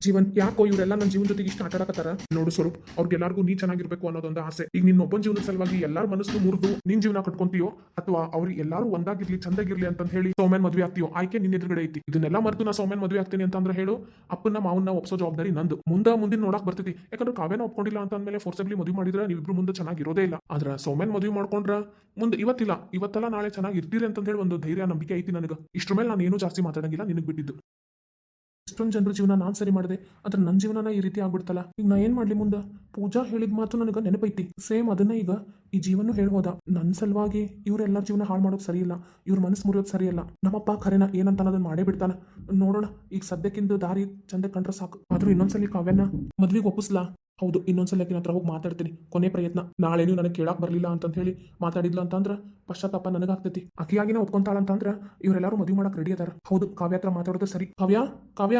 ಜೀವನ್ ಯಾಕೋ ಇವರೆಲ್ಲ ನನ್ನ ಜೀವನ ಜೊತೆಗೆ ಇಷ್ಟ ಆಟ ಆಡಕತ್ತಾರ ನೋಡು ಸ್ವರೂಪ್, ಅವ್ರಿಗೆಲ್ಲರಿಗೂ ನೀ ಚೆನ್ನಾಗಿರ್ಬೇಕು ಅನ್ನೋದೊಂದು ಆಸೆ. ಈಗ ನಿನ್ನ ಒಬ್ಬನ ಜೀವನ ಸಲುವಾಗಿ ಎಲ್ಲಾರ ಮನಸ್ಸು ಮುರಿದು ನಿನ್ ಜೀವನ ಕಟ್ಕೊಂತೀಯೋ ಅಥವಾ ಅವ್ರಿಗೆ ಎಲ್ಲಾರು ಒಂದಾಗಿರ್ಲಿ, ಚಂದಾಗಿರ್ಲಿ ಅಂತ ಹೇಳಿ ಸೌಮ್ಯನ್ ಮದ್ವೆ ಆಗ್ತೀಯೋ, ಆಯ್ಕೆ ನಿನ್ನ ಎದುರುಗಡೆ ಐತಿ. ಇದನ್ನೆಲ್ಲ ಮರೆತು ನಾ ಸೌಮ್ಯನ್ ಮದ್ವೆ ಆಗ್ತೀನಿ ಅಂತಂದ್ರೆ ಹೇಳು ಅಪ್ಪನ ಮಾವನ್ನ ಒಪ್ಸೋ ಜವಾಬ್ದಾರಿ ನಂದು. ಮುಂದೆ ಮುಂದಿನ ನೋಡಕ್ ಬರ್ತೈತಿ. ಯಾಕಂದ್ರೆ ಕಾವೇನ ಒಪ್ಕೊಂಡಿಲ್ಲ ಅಂತ ಅಂದ್ಮೇಲೆ ಫೋರ್ಸಬ್ಲಿ ಮದುವೆ ಮಾಡಿದ್ರೆ ನೀವಿಬ್ರು ಮುಂದೆ ಚೆನ್ನಾಗಿರೋದೇ ಇಲ್ಲ. ಆದ್ರೆ ಸೌಮ್ಯನ್ ಮದುವೆ ಮಾಡ್ಕೊಂಡ್ರ ಮುಂದೆ ಇವತ್ತಿಲ್ಲ, ಇವತ್ತಲ್ಲ ನಾಳೆ ಚೆನ್ನಾಗಿ ಇರ್ತೀರಿ ಅಂತ ಹೇಳಿ ಒಂದು ಧೈರ್ಯ, ನಂಬಿಕೆ ಐತಿ ನನಗೆ. ಇಷ್ಟ್ರ ಮೇಲೆ ನಾನು ಏನು ಜಾಸ್ತಿ ಮಾತಾಡಂಗಿಲ್ಲ, ನಿನಗೆ ಬಿಟ್ಟಿದ್ದು. ಇಷ್ಟೊಂದು ಜನರ ಜೀವನ ನಾನು ಸರಿ ಮಾಡಿದೆ, ಆದ್ರೆ ನನ್ನ ಜೀವನನ ಈ ರೀತಿ ಆಗ್ಬಿಡ್ತಲ್ಲ. ಈಗ ನಾ ಏನ್ ಮಾಡ್ಲಿ ಮುಂದೆ? ಪೂಜಾ ಹೇಳಿದ ಮಾತು ನನಗೆ ನೆನಪೈತಿ. ಸೇಮ್ ಅದನ್ನ ಈಗ ಈ ಜೀವನ ಹೇಳ್ಬೋದ ನನ್ನ ಸಲುವಾಗಿ ಇವರೆಲ್ಲರ ಜೀವನ ಹಾಳು ಮಾಡೋದು ಸರಿಯಿಲ್ಲ ಇವ್ರ ಮನಸ್ಸು ಮುರಿಯೋದು ಸರಿಯಲ್ಲ ನಮ್ಮಪ್ಪ ಖರೇನ ಏನಂತ ಅನ್ನೋದನ್ನ ಮಾಡೇ ಬಿಡ್ತಾನ. ನೋಡೋಣ, ಈಗ ಸದ್ಯಕ್ಕಿಂತ ದಾರಿ ಚಂದ ಕಂಡ್ರೆ ಸಾಕು. ಆದ್ರೂ ಇನ್ನೊಂದ್ಸಲಿ ಕಾವ್ಯನ ಮದ್ವೆಗೆ ಒಪ್ಪಿಸ್ಲಾ? ಹೌದು, ಇನ್ನೊಂದ್ಸಲ ಆಕಿನ ಹತ್ರ ಹೋಗಿ ಮಾತಾಡ್ತೀನಿ? ಕೊನೆ ಪ್ರಯತ್ನ. ನಾಳೆ ನೀವು ನನಗೆ ಕೇಳಕ್ ಬರಲಿಲ್ಲ ಅಂತ ಹೇಳಿ ಮಾತಾಡಿದ್ಲು ಅಂತಂದ್ರೆ ಪಶ್ಚಾತ್ತಾಪ ನನಗಾಗ್ತೈತಿ. ಅಕಿಯಾಗಿನ ಒಪ್ಕೊಂತಾಳ ಅಂತಂದ್ರೆ ಇವರೆಲ್ಲರೂ ಮದುವೆ ಮಾಡಕ್ ರೆಡಿ ಅದಾರ. ಹೌದು, ಕಾವ್ಯ ಹತ್ರ ಮಾತಾಡೋದು ಸರಿ. ಕಾವ್ಯ ಕಾವ್ಯ.